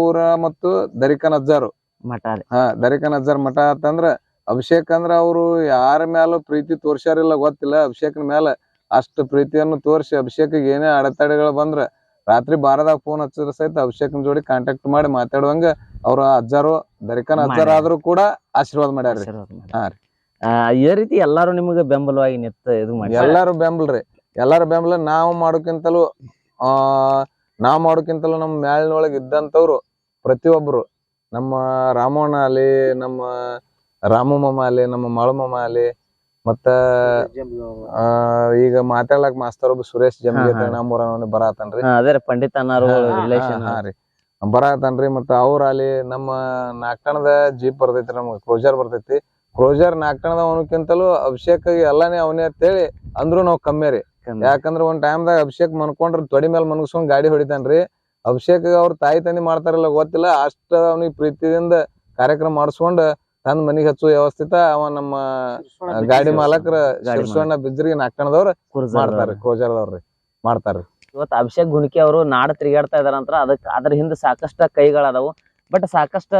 Speaker 3: ಊರ ಮತ್ತು ದರಿಕನ್ ಅಜ್ಜಾರು.
Speaker 1: ಮಠ
Speaker 3: ಹಾ ದರಿಕನ್ ಅಜ್ಜಾರ್ ಮಠ ಅಂತಂದ್ರ ಅಭಿಷೇಕ್ ಅಂದ್ರ ಅವ್ರು ಯಾರ ಮ್ಯಾಲೂ ಪ್ರೀತಿ ತೋರ್ಸ್ಯಾರಿಲ್ಲ ಗೊತ್ತಿಲ್ಲ. ಅಭಿಷೇಕ್ನ ಮ್ಯಾಲ ಅಷ್ಟು ಪ್ರೀತಿಯನ್ನು ತೋರಿಸಿ ಅಭಿಷೇಕಿಗೆ ಏನೇ ಅಡೆತಡೆಗಳು ಬಂದ್ರ ರಾತ್ರಿ ಬಾರದಾಗ ಫೋನ್ ಹಚ್ಚಿದ್ರ ಸಹಿತ ಅಭಿಷೇಕ್ನ ಜೋಡಿ ಕಾಂಟ್ಯಾಕ್ಟ್ ಮಾಡಿ ಮಾತಾಡುವಂಗ ಅವ್ರ ಅಜ್ಜಾರು ದರಿಕನ್ ಅಜ್ಜಾರ. ಆದ್ರೂ ಕೂಡ ಆಶೀರ್ವಾದ
Speaker 1: ಮಾಡ್ಯಾರ.
Speaker 3: ಹಾ ರೀ.
Speaker 1: ಇದೇ ರೀತಿ ಎಲ್ಲಾರು ನಿಮಗೆ ಬೆಂಬಲವಾಗಿ ನಿತ್ತ ಇದು ಮಾಡಿ
Speaker 3: ಎಲ್ಲಾರು ಬೆಂಬಲ್ರಿ. ಎಲ್ಲಾರು ಬೆಂಬಲ ನಾವು ಮಾಡೋಕ್ಕಿಂತಲೂ ಆ ನಾವು ಮಾಡೋಕ್ಕಿಂತಲೂ ನಮ್ಮ ಮ್ಯಾಲಿನೊಳಗೆ ಇದ್ದಂಥವ್ರು ಪ್ರತಿಯೊಬ್ರು ನಮ್ಮ ರಾಮಣ್ಣ ಅಲ್ಲಿ ನಮ್ಮ ರಾಮು ಮಾಮ ಅಲ್ಲಿ ನಮ್ಮ ಮಾಳು ಮಾಮ ಅಲ್ಲಿ ಮತ್ತ ಆ, ಈಗ ಮಾತಾಡಾಕ ಮಾಸ್ತರ್ ಒಬ್ಬ ಸುರೇಶ್ ಜಮ್ಗೆ
Speaker 1: ಹಾ, ಹಾ.
Speaker 3: ನಮ್ಮೂರ ಬರಾತನ್ರಿ.
Speaker 1: ಹಾ, ಅದೇ ರೀ ಪಂಡಿತ ಅನ್ನಾರು ರಿಲೇಷನ್
Speaker 3: ಹಾ ರೀ. ಬರಾತನ್ರಿ ಮತ್ತ ಅವ್ರ ಅಲ್ಲಿ ನಮ್ಮ ನಾಲ್ಕಣದ ಜೀಪ್ ಬರ್ತೈತಿ ನಮ್ಗ ಕ್ರೋಜರ್ ಬರ್ತೈತಿ. ಕ್ರೋಜರ್ ನಾಲ್ಕಣದ ಅವನಕ್ಕಿಂತಲೂ ಅಭಿಷೇಕ್ ಎಲ್ಲಾನೇ ಅವನೇ ಅಂತೇಳಿ ಅಂದ್ರು ನಾವ್ ಕಮ್ಮಿ ರೀ. ಯಾಕಂದ್ರ ಒಂದ್ ಟೈಮ್ದಾಗ ಅಭಿಷೇಕ್ ಮನ್ಕೊಂಡ್ರ ತೊಡಿ ಮೇಲೆ ಮನ್ಸ್ಕೊಂಡ್ ಗಾಡಿ ಹೊಡಿತಾನ್ರಿ. ಅಭಿಷೇಕ್ ಅವ್ರ ತಾಯಿ ತಂದಿ ಮಾಡ್ತಾರಲ್ಲ ಗೊತ್ತಿಲ್ಲ ಅಷ್ಟ ಅವ್ನಿಗೆ ಪ್ರೀತಿಯಿಂದ ಕಾರ್ಯಕ್ರಮ ಮಾಡಿಸ್ಕೊಂಡ್ ತಂದ್ ಮನಿಗ್ ಹಚ್ಚುವ ವ್ಯವಸ್ಥಿತ ಅವ ನಮ್ಮ ಗಾಡಿ ಮಾಲಕರ
Speaker 1: ಗಾಡಿ
Speaker 3: ಶಿರ್ಸಣ್ಣ ಬಿಜ್ರಿಗೆ ನಾಲ್ಕಣದವ್ರ ಮಾಡ್ತಾರ್ರಿ ಕ್ರೋಜರ್ದವ್ರಿ. ಮಾಡ್ತಾರ್ರಿ
Speaker 1: ಇವತ್ತು ಅಭಿಷೇಕ್ ಗುಣಕಿ ಅವರು ನಾಡ ತಿರುಗಾಡ್ತಾ ಇದಾರಂತ್ರ ಅದಕ್ಕೆ ಅದ್ರ ಹಿಂದೆ ಸಾಕಷ್ಟು ಕೈಗಳಾದವು. ಬಟ್ ಸಾಕಷ್ಟು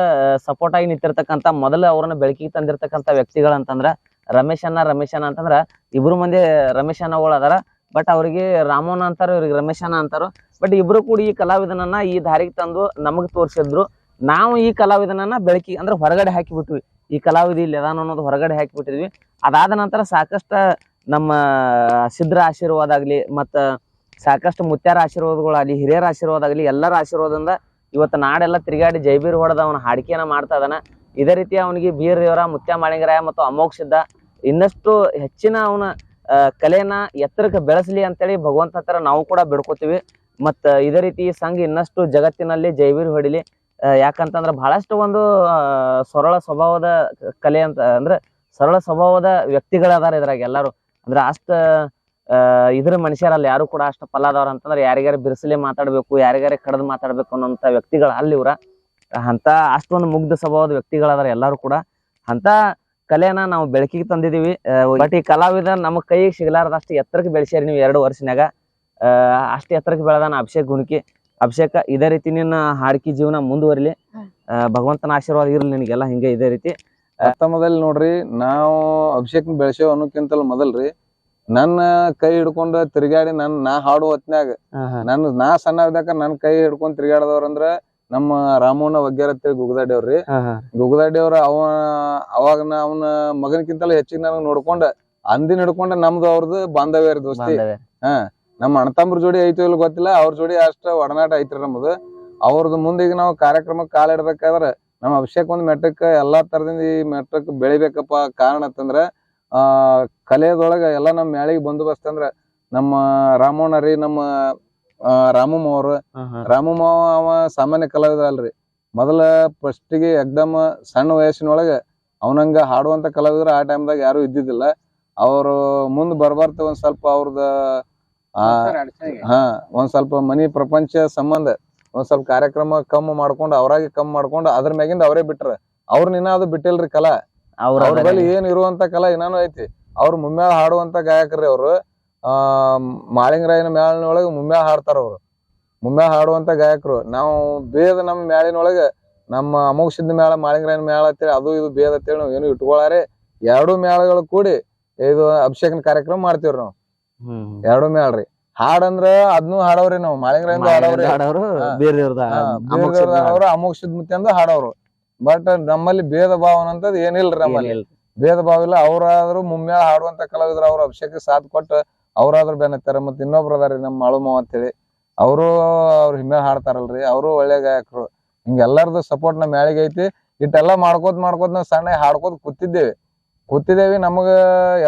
Speaker 1: ಸಪೋರ್ಟ್ ಆಗಿ ನಿಂತಿರ್ತಕ್ಕಂಥ ಮೊದಲು ಅವ್ರನ್ನ ಬೆಳಕಿಗೆ ತಂದಿರ್ತಕ್ಕಂಥ ವ್ಯಕ್ತಿಗಳಂತಂದ್ರ ರಮೇಶ್ ಅಣ್ಣ ರಮೇಶ್ ಅಣ್ಣ ಅಂತಂದ್ರ ಇಬ್ರು ಮಂದಿ ರಮೇಶ್ ಅಣ್ಣಗಳು ಅದಾರ. ಬಟ್ ಅವ್ರಿಗೆ ರಾಮೋನ ಅಂತಾರ ಇವ್ರಿಗೆ ರಮೇಶ್ ಅಣ್ಣ ಅಂತಾರ. ಬಟ್ ಇಬ್ರು ಕೂಡ ಈ ಕಲಾವಿದನನ್ನ ಈ ದಾರಿಗೆ ತಂದು ನಮಗ್ ತೋರಿಸಿದ್ರು. ನಾವು ಈ ಕಲಾವಿದನನ್ನ ಬೆಳಕಿಗೆ ಅಂದ್ರೆ ಹೊರಗಡೆ ಹಾಕಿ ಬಿಟ್ವಿ ಈ ಕಲಾವಿದ ಇಲ್ಲಿ ಅದಾನ ಅನ್ನೋದು ಹೊರಗಡೆ ಹಾಕಿ ಬಿಟ್ಟಿದ್ವಿ ಅದಾದ ನಂತರ ಸಾಕಷ್ಟು ನಮ್ಮ ಸಿದ್ಧರ ಆಶೀರ್ವಾದ ಆಗಲಿ ಮತ್ತು ಸಾಕಷ್ಟು ಮುತ್ಯಾರ ಆಶೀರ್ವಾದಗಳಾಗಲಿ ಹಿರಿಯರ ಆಶೀರ್ವಾದ ಆಗಲಿ, ಎಲ್ಲರ ಆಶೀರ್ವಾದದಿಂದ ಇವತ್ತು ನಾಡೆಲ್ಲ ತಿರುಗಾಡಿ ಜೈಬೀರ್ ಹೊಡೆದ ಅವನ ಹಾಡಿಕೆಯನ್ನು ಮಾಡ್ತಾ ಇದಾನ. ಇದೇ ರೀತಿ ಅವನಿಗೆ ಬೀರ್ ದೇವರ, ಮುತ್ಯ ಮಾಳಿಂಗರಾಯ ಮತ್ತು ಅಮೋಘ ಸಿದ್ಧ ಇನ್ನಷ್ಟು ಹೆಚ್ಚಿನ ಅವನ ಕಲೆನ ಎತ್ತರಕ್ಕೆ ಬೆಳೆಸಲಿ ಅಂತೇಳಿ ಭಗವಂತ ಹತ್ರ ನಾವು ಕೂಡ ಬಿಡ್ಕೋತೀವಿ. ಮತ್ತು ಇದೇ ರೀತಿ ಈ ಸಂಘ ಇನ್ನಷ್ಟು ಜಗತ್ತಿನಲ್ಲಿ ಜೈವೀರ್ ಹೊಡಿಲಿ ಯಾಕಂತಂದ್ರ ಬಹಳಷ್ಟು ಒಂದು ಸರಳ ಸ್ವಭಾವದ ಕಲೆ ಅಂತ, ಅಂದ್ರೆ ಸರಳ ಸ್ವಭಾವದ ವ್ಯಕ್ತಿಗಳದಾರ ಇದ್ರಾಗ ಎಲ್ಲಾರು. ಅಂದ್ರ ಅಷ್ಟ ಇದ್ರ ಮನುಷ್ಯರಲ್ಲ ಯಾರು ಕೂಡ ಅಷ್ಟ ಪಲ್ಲಾದವ್ರ ಅಂತಂದ್ರೆ ಯಾರಿಗಾರ ಬಿರ್ಸಲಿ ಮಾತಾಡ್ಬೇಕು, ಯಾರಿಗಾರ ಕಡದ್ ಮಾತಾಡ್ಬೇಕು ಅನ್ನೋಂತ ವ್ಯಕ್ತಿಗಳ ಅಲ್ಲಿ ಇವ್ರ. ಅಂತ ಅಷ್ಟೊಂದು ಮುಗ್ಧ ಸ್ವಭಾವದ ವ್ಯಕ್ತಿಗಳದಾರ ಎಲ್ಲಾರು ಕೂಡ. ಅಂತ ಕಲೆನ ನಾವು ಬೆಳಕಿಗೆ ತಂದಿದೀವಿ. ಬಟ್ ಈ ಕಲಾವಿದ ನಮ್ಮ ಕೈಗೆ ಸಿಗಲಾರದಷ್ಟು ಎತ್ತರಕ್ಕೆ ಬೆಳೆಸ್ಯಾರ ನೀವು ಎರಡು ವರ್ಷನಾಗ ಅಷ್ಟು ಎತ್ತರಕ್ಕೆ ಬೆಳೆದಾನ ಅಭಿಷೇಕ್ ಗುಣಕಿ ಅಭಿಷೇಕ ಇದೇ ರೀತಿ ನಿನ್ನ ಹಾಡ್ಕಿ ಜೀವನ ಮುಂದುವರಿಲಿ. ಭಗವಂತನ ಆಶೀರ್ವಾದ ಇರಲಿ ನಿನಗೆಲ್ಲ ಹಿಂಗೆ ಇದೇ ರೀತಿ.
Speaker 3: ಪ್ರಥಮದಲ್ಲಿ ನೋಡ್ರಿ ನಾವು ಅಭಿಷೇಕ್ ಬೆಳೆಸೇವ್ ಅನ್ನೋಕ್ಕಿಂತಲ್ ಮೊದಲ್ರಿ. ನನ್ನ ಕೈ ಹಿಡ್ಕೊಂಡ ತಿರುಗಾಡಿ ನನ್ ನಾ ಹಾಡು ಹೊತ್ನ್ಯಾಗ ನನ್ ನಾ ಸಣ್ಣ ಇದ್ದಾಗ ನನ್ ಕೈ ಹಿಡ್ಕೊಂಡ್ ತಿರುಗಾಡದವ್ರಂದ್ರ ನಮ್ಮ ರಾಮಣ್ಣ ವಗ್ಗ್ಯಾರ ಅಂತೇಳಿ ಗುಗದಾಡಿ ಅವ್ರಿ ಗುಗದಾಡಿ ಅವ್ರ ಅವ ಅವಾಗ ನಾ ಅವನ ಮಗನಕ್ಕಿಂತಲೂ ಹೆಚ್ಚಿಗೆ ನನಗ್ ನೋಡ್ಕೊಂಡ ಅಂದಿನ ಹಿಡ್ಕೊಂಡ ನಮ್ದು ಅವ್ರದ್ದು ಬಾಂಧವ್ಯ ರೀ ದೋಸ್ತಿ.
Speaker 1: ಬಾಂಧವ್ಯ.
Speaker 3: ನಮ್ಮ ಅಣ್ಣತಮ್ಮರ ಜೋಡಿ ಐತೋ ಇಲ್ಲ ಗೊತ್ತಿಲ್ಲ ಅವ್ರ ಜೋಡಿ ಅಷ್ಟ ಒಡನಾಟ ಐತ್ರಿ ನಮ್ದು. ಅವ್ರದ್ದು ಮುಂದೆ ಈಗ ನಾವು ಕಾರ್ಯಕ್ರಮಕ್ಕೆ ಕಾಲ ಇಡ್ಬೇಕಾದ್ರ ನಮ್ಮ ಅಭಿಷೇಕ್ ಒಂದ್ ಮೆಟ್ರಿಕ್ ಎಲ್ಲಾ ತರದಿಂದ ಈ ಮೆಟ್ಟಕ್ ಬೆಳಿಬೇಕಪ್ಪ ಕಾರಣ ಅಂತಂದ್ರ ಆ ಕಲೆಯದೊಳಗ ಎಲ್ಲಾ ನಮ್ಮ ಮ್ಯಾಳಿಗೆ ಬಂದೋಬಸ್ತ್ ಅಂದ್ರ ನಮ್ಮ ರಾಮಣ್ಣ ರೀ ನಮ್ಮ ರಾಮಮ್ಮ ರಾಮು ರಾಮಮ್ಮ ಅವ ಸಾಮಾನ್ಯ ಕಲಾವಿದ ಅಲ್ರಿ ಮೊದಲ ಫಸ್ಟಿಗೆ ಎಕ್ದಮ್ ಸಣ್ಣ ವಯಸ್ಸಿನೊಳಗ ಅವನಂಗ ಹಾಡುವಂತ ಕಲಾವಿದ್ರ ಆ ಟೈಮ್ದಾಗ ಯಾರು ಇದ್ದಿದ್ದಿಲ್ಲ. ಅವರು ಮುಂದ್ ಬರ್ಬಾರ್ತ ಒಂದ್ ಸ್ವಲ್ಪ ಅವ್ರದ ಹಾ ಒಂದ್ ಸ್ವಲ್ಪ ಮನಿ ಪ್ರಪಂಚ ಸಂಬಂಧ ಒಂದ್ ಸ್ವಲ್ಪ ಕಾರ್ಯಕ್ರಮ ಕಮ್ಮಿ ಮಾಡ್ಕೊಂಡು ಅವ್ರಾಗೆ ಕಮ್ಮಿ ಮಾಡ್ಕೊಂಡು ಅದ್ರ ಮ್ಯಾಗಿಂದ ಅವರೇ ಬಿಟ್ರ. ಅವ್ರ ನಿನ್ನ ಅದು ಬಿಟ್ಟಿಲ್ರಿ ಕಲಾ.
Speaker 1: ಅವ್ರ
Speaker 3: ಬಳಿ ಏನ್ ಇರುವಂತ ಕಲಾ ಇನ್ನಾನು ಐತಿ. ಅವ್ರ ಮುಮ್ಮ್ಯಾಲ ಹಾಡುವಂತ ಗಾಯಕರಿ ಅವ್ರು. ಆ ಮಾಳಿಂಗರಾಯನ ಮ್ಯಾಳಿನೊಳಗ ಮುಮ್ಮ್ಯಾಲ ಹಾಡ್ತಾರ ಅವ್ರು. ಮುಮ್ಮ್ಯಾಲ ಹಾಡುವಂತ ಗಾಯಕರು. ನಾವು ಬೇದ ನಮ್ಮ ಮ್ಯಾಳಿನೊಳಗ ನಮ್ಮ ಅಮೋಘ ಸಿದ್ಧ ಮೇಳ ಮಾಳಿಂಗರಾಯನ ಮೇಳ ಅಂತೇಳಿ ಅದು ಇದು ಬೇದ ಅಂತೇಳಿ ನಾವು ಏನು ಇಟ್ಕೊಳ್ಳಾರೆ ಎರಡು ಮೇಳಗಳು ಕೂಡಿ ಇದು ಅಭಿಷೇಕನ ಕಾರ್ಯಕ್ರಮ ಮಾಡ್ತೀವ್ರಿ ನಾವು. ಎರಡು ಮೇಳ್ರಿ ಹಾಡಂದ್ರ ಅದ್ನು ಹಾಡವ್ರಿ ನಾವು. ಮಾಳಿಂಗರಾಯಂದು ಹಾಡವ್ರಿ.
Speaker 1: ಹಾಡೋರು
Speaker 3: ಹಾ.
Speaker 1: ಬೇರೆ ಇವ್ರ್ದ
Speaker 3: ಹಾ,
Speaker 1: ಅಮೋಘ
Speaker 3: ಬೇರೆ
Speaker 1: ಸಿದ್ಧ
Speaker 3: ಅವ್ರು ಅಮೋಘ ಸಿದ್ಧ ಮುತ್ಯ ಅಂದ ಹಾಡವ್ರು. ಬಟ್ ನಮ್ಮಲ್ಲಿ ಭೇದ ಭಾವನ ಅಂತದ್ ಏನಿಲ್ರಿ ನಮ್ಮಲ್ಲಿ. ಭೇದ ಭಾವ ಇಲ್ಲ. ಅವ್ರಾದ್ರು ಮುಮ್ಮ್ಯಾಳ ಹಾಡುವಂತ ಕಲಾವಿದ್ರ ಅವ್ರ ಅಭಿಷೇಕ ಸಾಥ್ ಕೊಟ್ಟು ಅವ್ರಾದ್ರು ಬೆನ್ನತ್ತಾರ. ಮತ್ ಇನ್ನೊಬ್ರು ಅದಾರಿ ನಮ್ಮ ಮಾಳುಮವ ಅಂತೇಳಿ. ಅವರು ಅವ್ರ ಹಿಮ್ಮೇಳ ಹಾಡ್ತಾರಲ್ರಿ. ಅವರು ಒಳ್ಳೆ ಗಾಯಕರು. ಹಿಂಗೆಲ್ಲಾರ್ದು ಸಪೋರ್ಟ್ ನಮ್ಮ ಮ್ಯಾಳಿಗೆ ಐತಿ ಇಟ್ಟೆಲ್ಲಾ ಮಾಡ್ಕೋತ ಮಾಡ್ಕೋತ ನಾವ್ ಸಣ್ಣ ಹಾಡ್ಕೋತ ಕೂತಿದ್ದೇವಿ. ಕೂತಿದ್ದೇವಿ ನಮಗ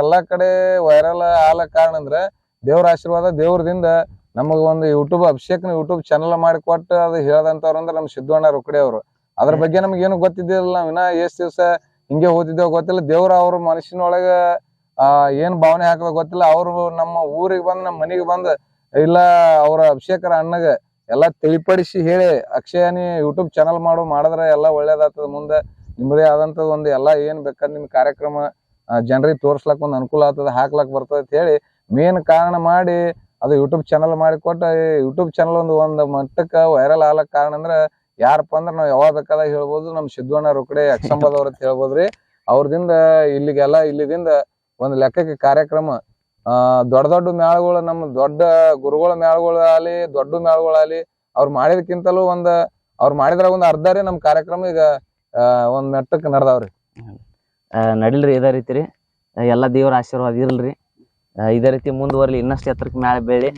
Speaker 3: ಎಲ್ಲಾ ಕಡೆ ವೈರಲ್ ಆಲ ಕಾರಣ ಅಂದ್ರ ದೇವ್ರ ಆಶೀರ್ವಾದ ದೇವ್ರದಿಂದ ನಮಗ ಒಂದು ಯೂಟ್ಯೂಬ್ ಅಭಿಷೇಕ್ನ ಯೂಟ್ಯೂಬ್ ಚಾನಲ್ ಮಾಡಿ ಕೊಟ್ಟು ಅದು ಹೇಳ್ದಂತವ್ರು ಅಂದ್ರೆ ನಮ್ಮ ಸಿದ್ದಣ್ಣ ರುಕಡೆ ಅವರು. ಅದ್ರ ಬಗ್ಗೆ ನಮ್ಗೆ ಏನು ಗೊತ್ತಿದ್ದಿಲ್ಲ ನಾವ್ ಇನ್ನ ಎಷ್ಟ್ ದಿವ್ಸ ಹಿಂಗೆ ಓದಿದ್ದೇವ್ ಗೊತ್ತಿಲ್ಲ. ದೇವ್ರ ಅವ್ರ ಮನಸ್ಸಿನೊಳಗ ಆ ಏನ್ ಭಾವನೆ ಹಾಕದ ಗೊತ್ತಿಲ್ಲ. ಅವ್ರು ನಮ್ಮ ಊರಿಗೆ ಬಂದ್ ನಮ್ಮ ಮನಿಗೆ ಬಂದ್ ಇಲ್ಲ ಅವ್ರ ಅಭಿಷೇಕರ ಅಣ್ಣಗ ಎಲ್ಲಾ ತಿಳಿಪಡಿಸಿ ಹೇಳಿ ಅಕ್ಷಯನಿ ಯೂಟ್ಯೂಬ್ ಚಾನಲ್ ಮಾಡು ಮಾಡಿದ್ರೆ ಎಲ್ಲಾ ಒಳ್ಳೇದಾಗ್ತದ ಮುಂದೆ. ನಿಮ್ಮದೇ ಆದಂಥದ್ದು ಒಂದು ಎಲ್ಲ ಏನು ಬೇಕಾದ್ರೆ ನಿಮ್ಮ ಕಾರ್ಯಕ್ರಮ ಜನರಿಗೆ ತೋರ್ಸ್ಲಕ್ ಒಂದು ಅನುಕೂಲ ಆಗ್ತದ, ಹಾಕ್ಲಕ್ ಬರ್ತದೆ ಅಂತ ಹೇಳಿ ಮೇನ್ ಕಾರಣ ಮಾಡಿ ಅದು ಯೂಟ್ಯೂಬ್ ಚಾನಲ್ ಮಾಡಿ ಕೊಟ್ಟ ಯೂಟ್ಯೂಬ್ ಚಾನಲ್ ಒಂದು ಒಂದು ಮಟ್ಟಕ್ಕೆ ವೈರಲ್ ಆಗ್ಲಕ್ ಕಾರಣ ಅಂದ್ರೆ ಯಾರಪ್ಪ ಅಂದ್ರೆ ನಾವು ಯಾವಾಗ ಬೇಕಾದಾಗ ಹೇಳ್ಬೋದು ನಮ್ಮ ಸಿದ್ದಣ್ಣ ರುಕಡೆ ಅಕ್ಷಂಬದವ್ರ ಅಂತ ಹೇಳ್ಬೋದ್ರಿ ಅವ್ರದಿಂದ ಇಲ್ಲಿಗೆಲ್ಲ, ಇಲ್ಲಿದಿಂದ ಒಂದು ಲೆಕ್ಕಕ್ಕೆ ಕಾರ್ಯಕ್ರಮ ದೊಡ್ಡ ದೊಡ್ಡ ಮೇಳಗಳು ನಮ್ಮ ದೊಡ್ಡ ಗುರುಗಳ ಮೇಳಗಳು ಆಗಲಿ ದೊಡ್ಡ ಮೇಳಗಳಾಗಲಿ ಅವ್ರು ಮಾಡಿದಕ್ಕಿಂತಲೂ ಒಂದು, ಅವ್ರು ಮಾಡಿದ್ರಾಗ ಒಂದು ಅರ್ಧ ರೀ ನಮ್ಮ ಕಾರ್ಯಕ್ರಮ. ಈಗ ಒಂದ್ ಮೆಟ್ಟಕ್ ನಡ್ದಾವ್ರಿ.
Speaker 1: ನಡಿಲ್ರಿ ಇದೇ ರೀತಿ ರೀ. ಎಲ್ಲ ದೇವ್ರ ಆಶೀರ್ವಾದ ಇರಲ್ರಿ. ಇದೇ ರೀತಿ ಮುಂದುವರ್ಲಿ, ಇನ್ನಷ್ಟು ಎತ್ತರಕ್ಕೆ ಮ್ಯಾಲೆ ಬೆಳಿ.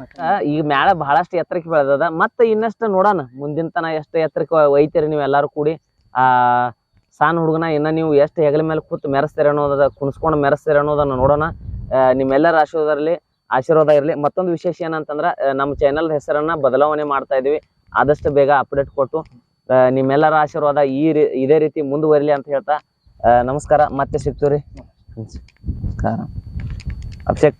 Speaker 1: ಈಗ ಮ್ಯಾಲೆ ಬಹಳಷ್ಟು ಎತ್ತರಕ್ಕೆ ಬೆಳೆದದ. ಮತ್ತೆ ಇನ್ನಷ್ಟು ನೋಡೋಣ, ಮುಂದಿನ ತನ ಎಷ್ಟು ಎತ್ತರಕ್ಕೆ ಒಯ್ತೀರಿ ನೀವು ಎಲ್ಲಾರು ಕೂಡಿ. ಆ, ಸಣ್ಣ ಹುಡುಗನ ಇನ್ನ ನೀವು ಎಷ್ಟು ಹೆಗಲ ಮೇಲೆ ಕೂತು ಮೆರೆಸ್ತೀರ ಅನ್ನೋದ ಕುಣಿಸ್ಕೊಂಡು ಮೆರೆಸ್ತೀರ ಅನ್ನೋದನ್ನ ನೋಡೋಣ. ನಿಮ್ಮೆಲ್ಲರ ಆಶೀರ್ವಾದರಲ್ಲಿ ಆಶೀರ್ವಾದ ಇರಲಿ. ಮತ್ತೊಂದು ವಿಶೇಷ ಏನಂತಂದ್ರ ನಮ್ಮ ಚಾನೆಲ್ ಹೆಸರನ್ನ ಬದಲಾವಣೆ ಮಾಡ್ತಾ ಇದೀವಿ. ಆದಷ್ಟು ಬೇಗ ಅಪ್ಡೇಟ್ ಕೊಟ್ಟು ನಿಮ್ಮೆಲ್ಲರ ಆಶೀರ್ವಾದ ಈ ರೀ ಇದೇ ರೀತಿ ಮುಂದುವರಿಲಿ ಅಂತ ಹೇಳ್ತಾ ನಮಸ್ಕಾರ. ಮತ್ತೆ ಸಿಗ್ತೀವ್ರಿ? ನಮಸ್ಕಾರ. ಅಭಿಷೇಕ್.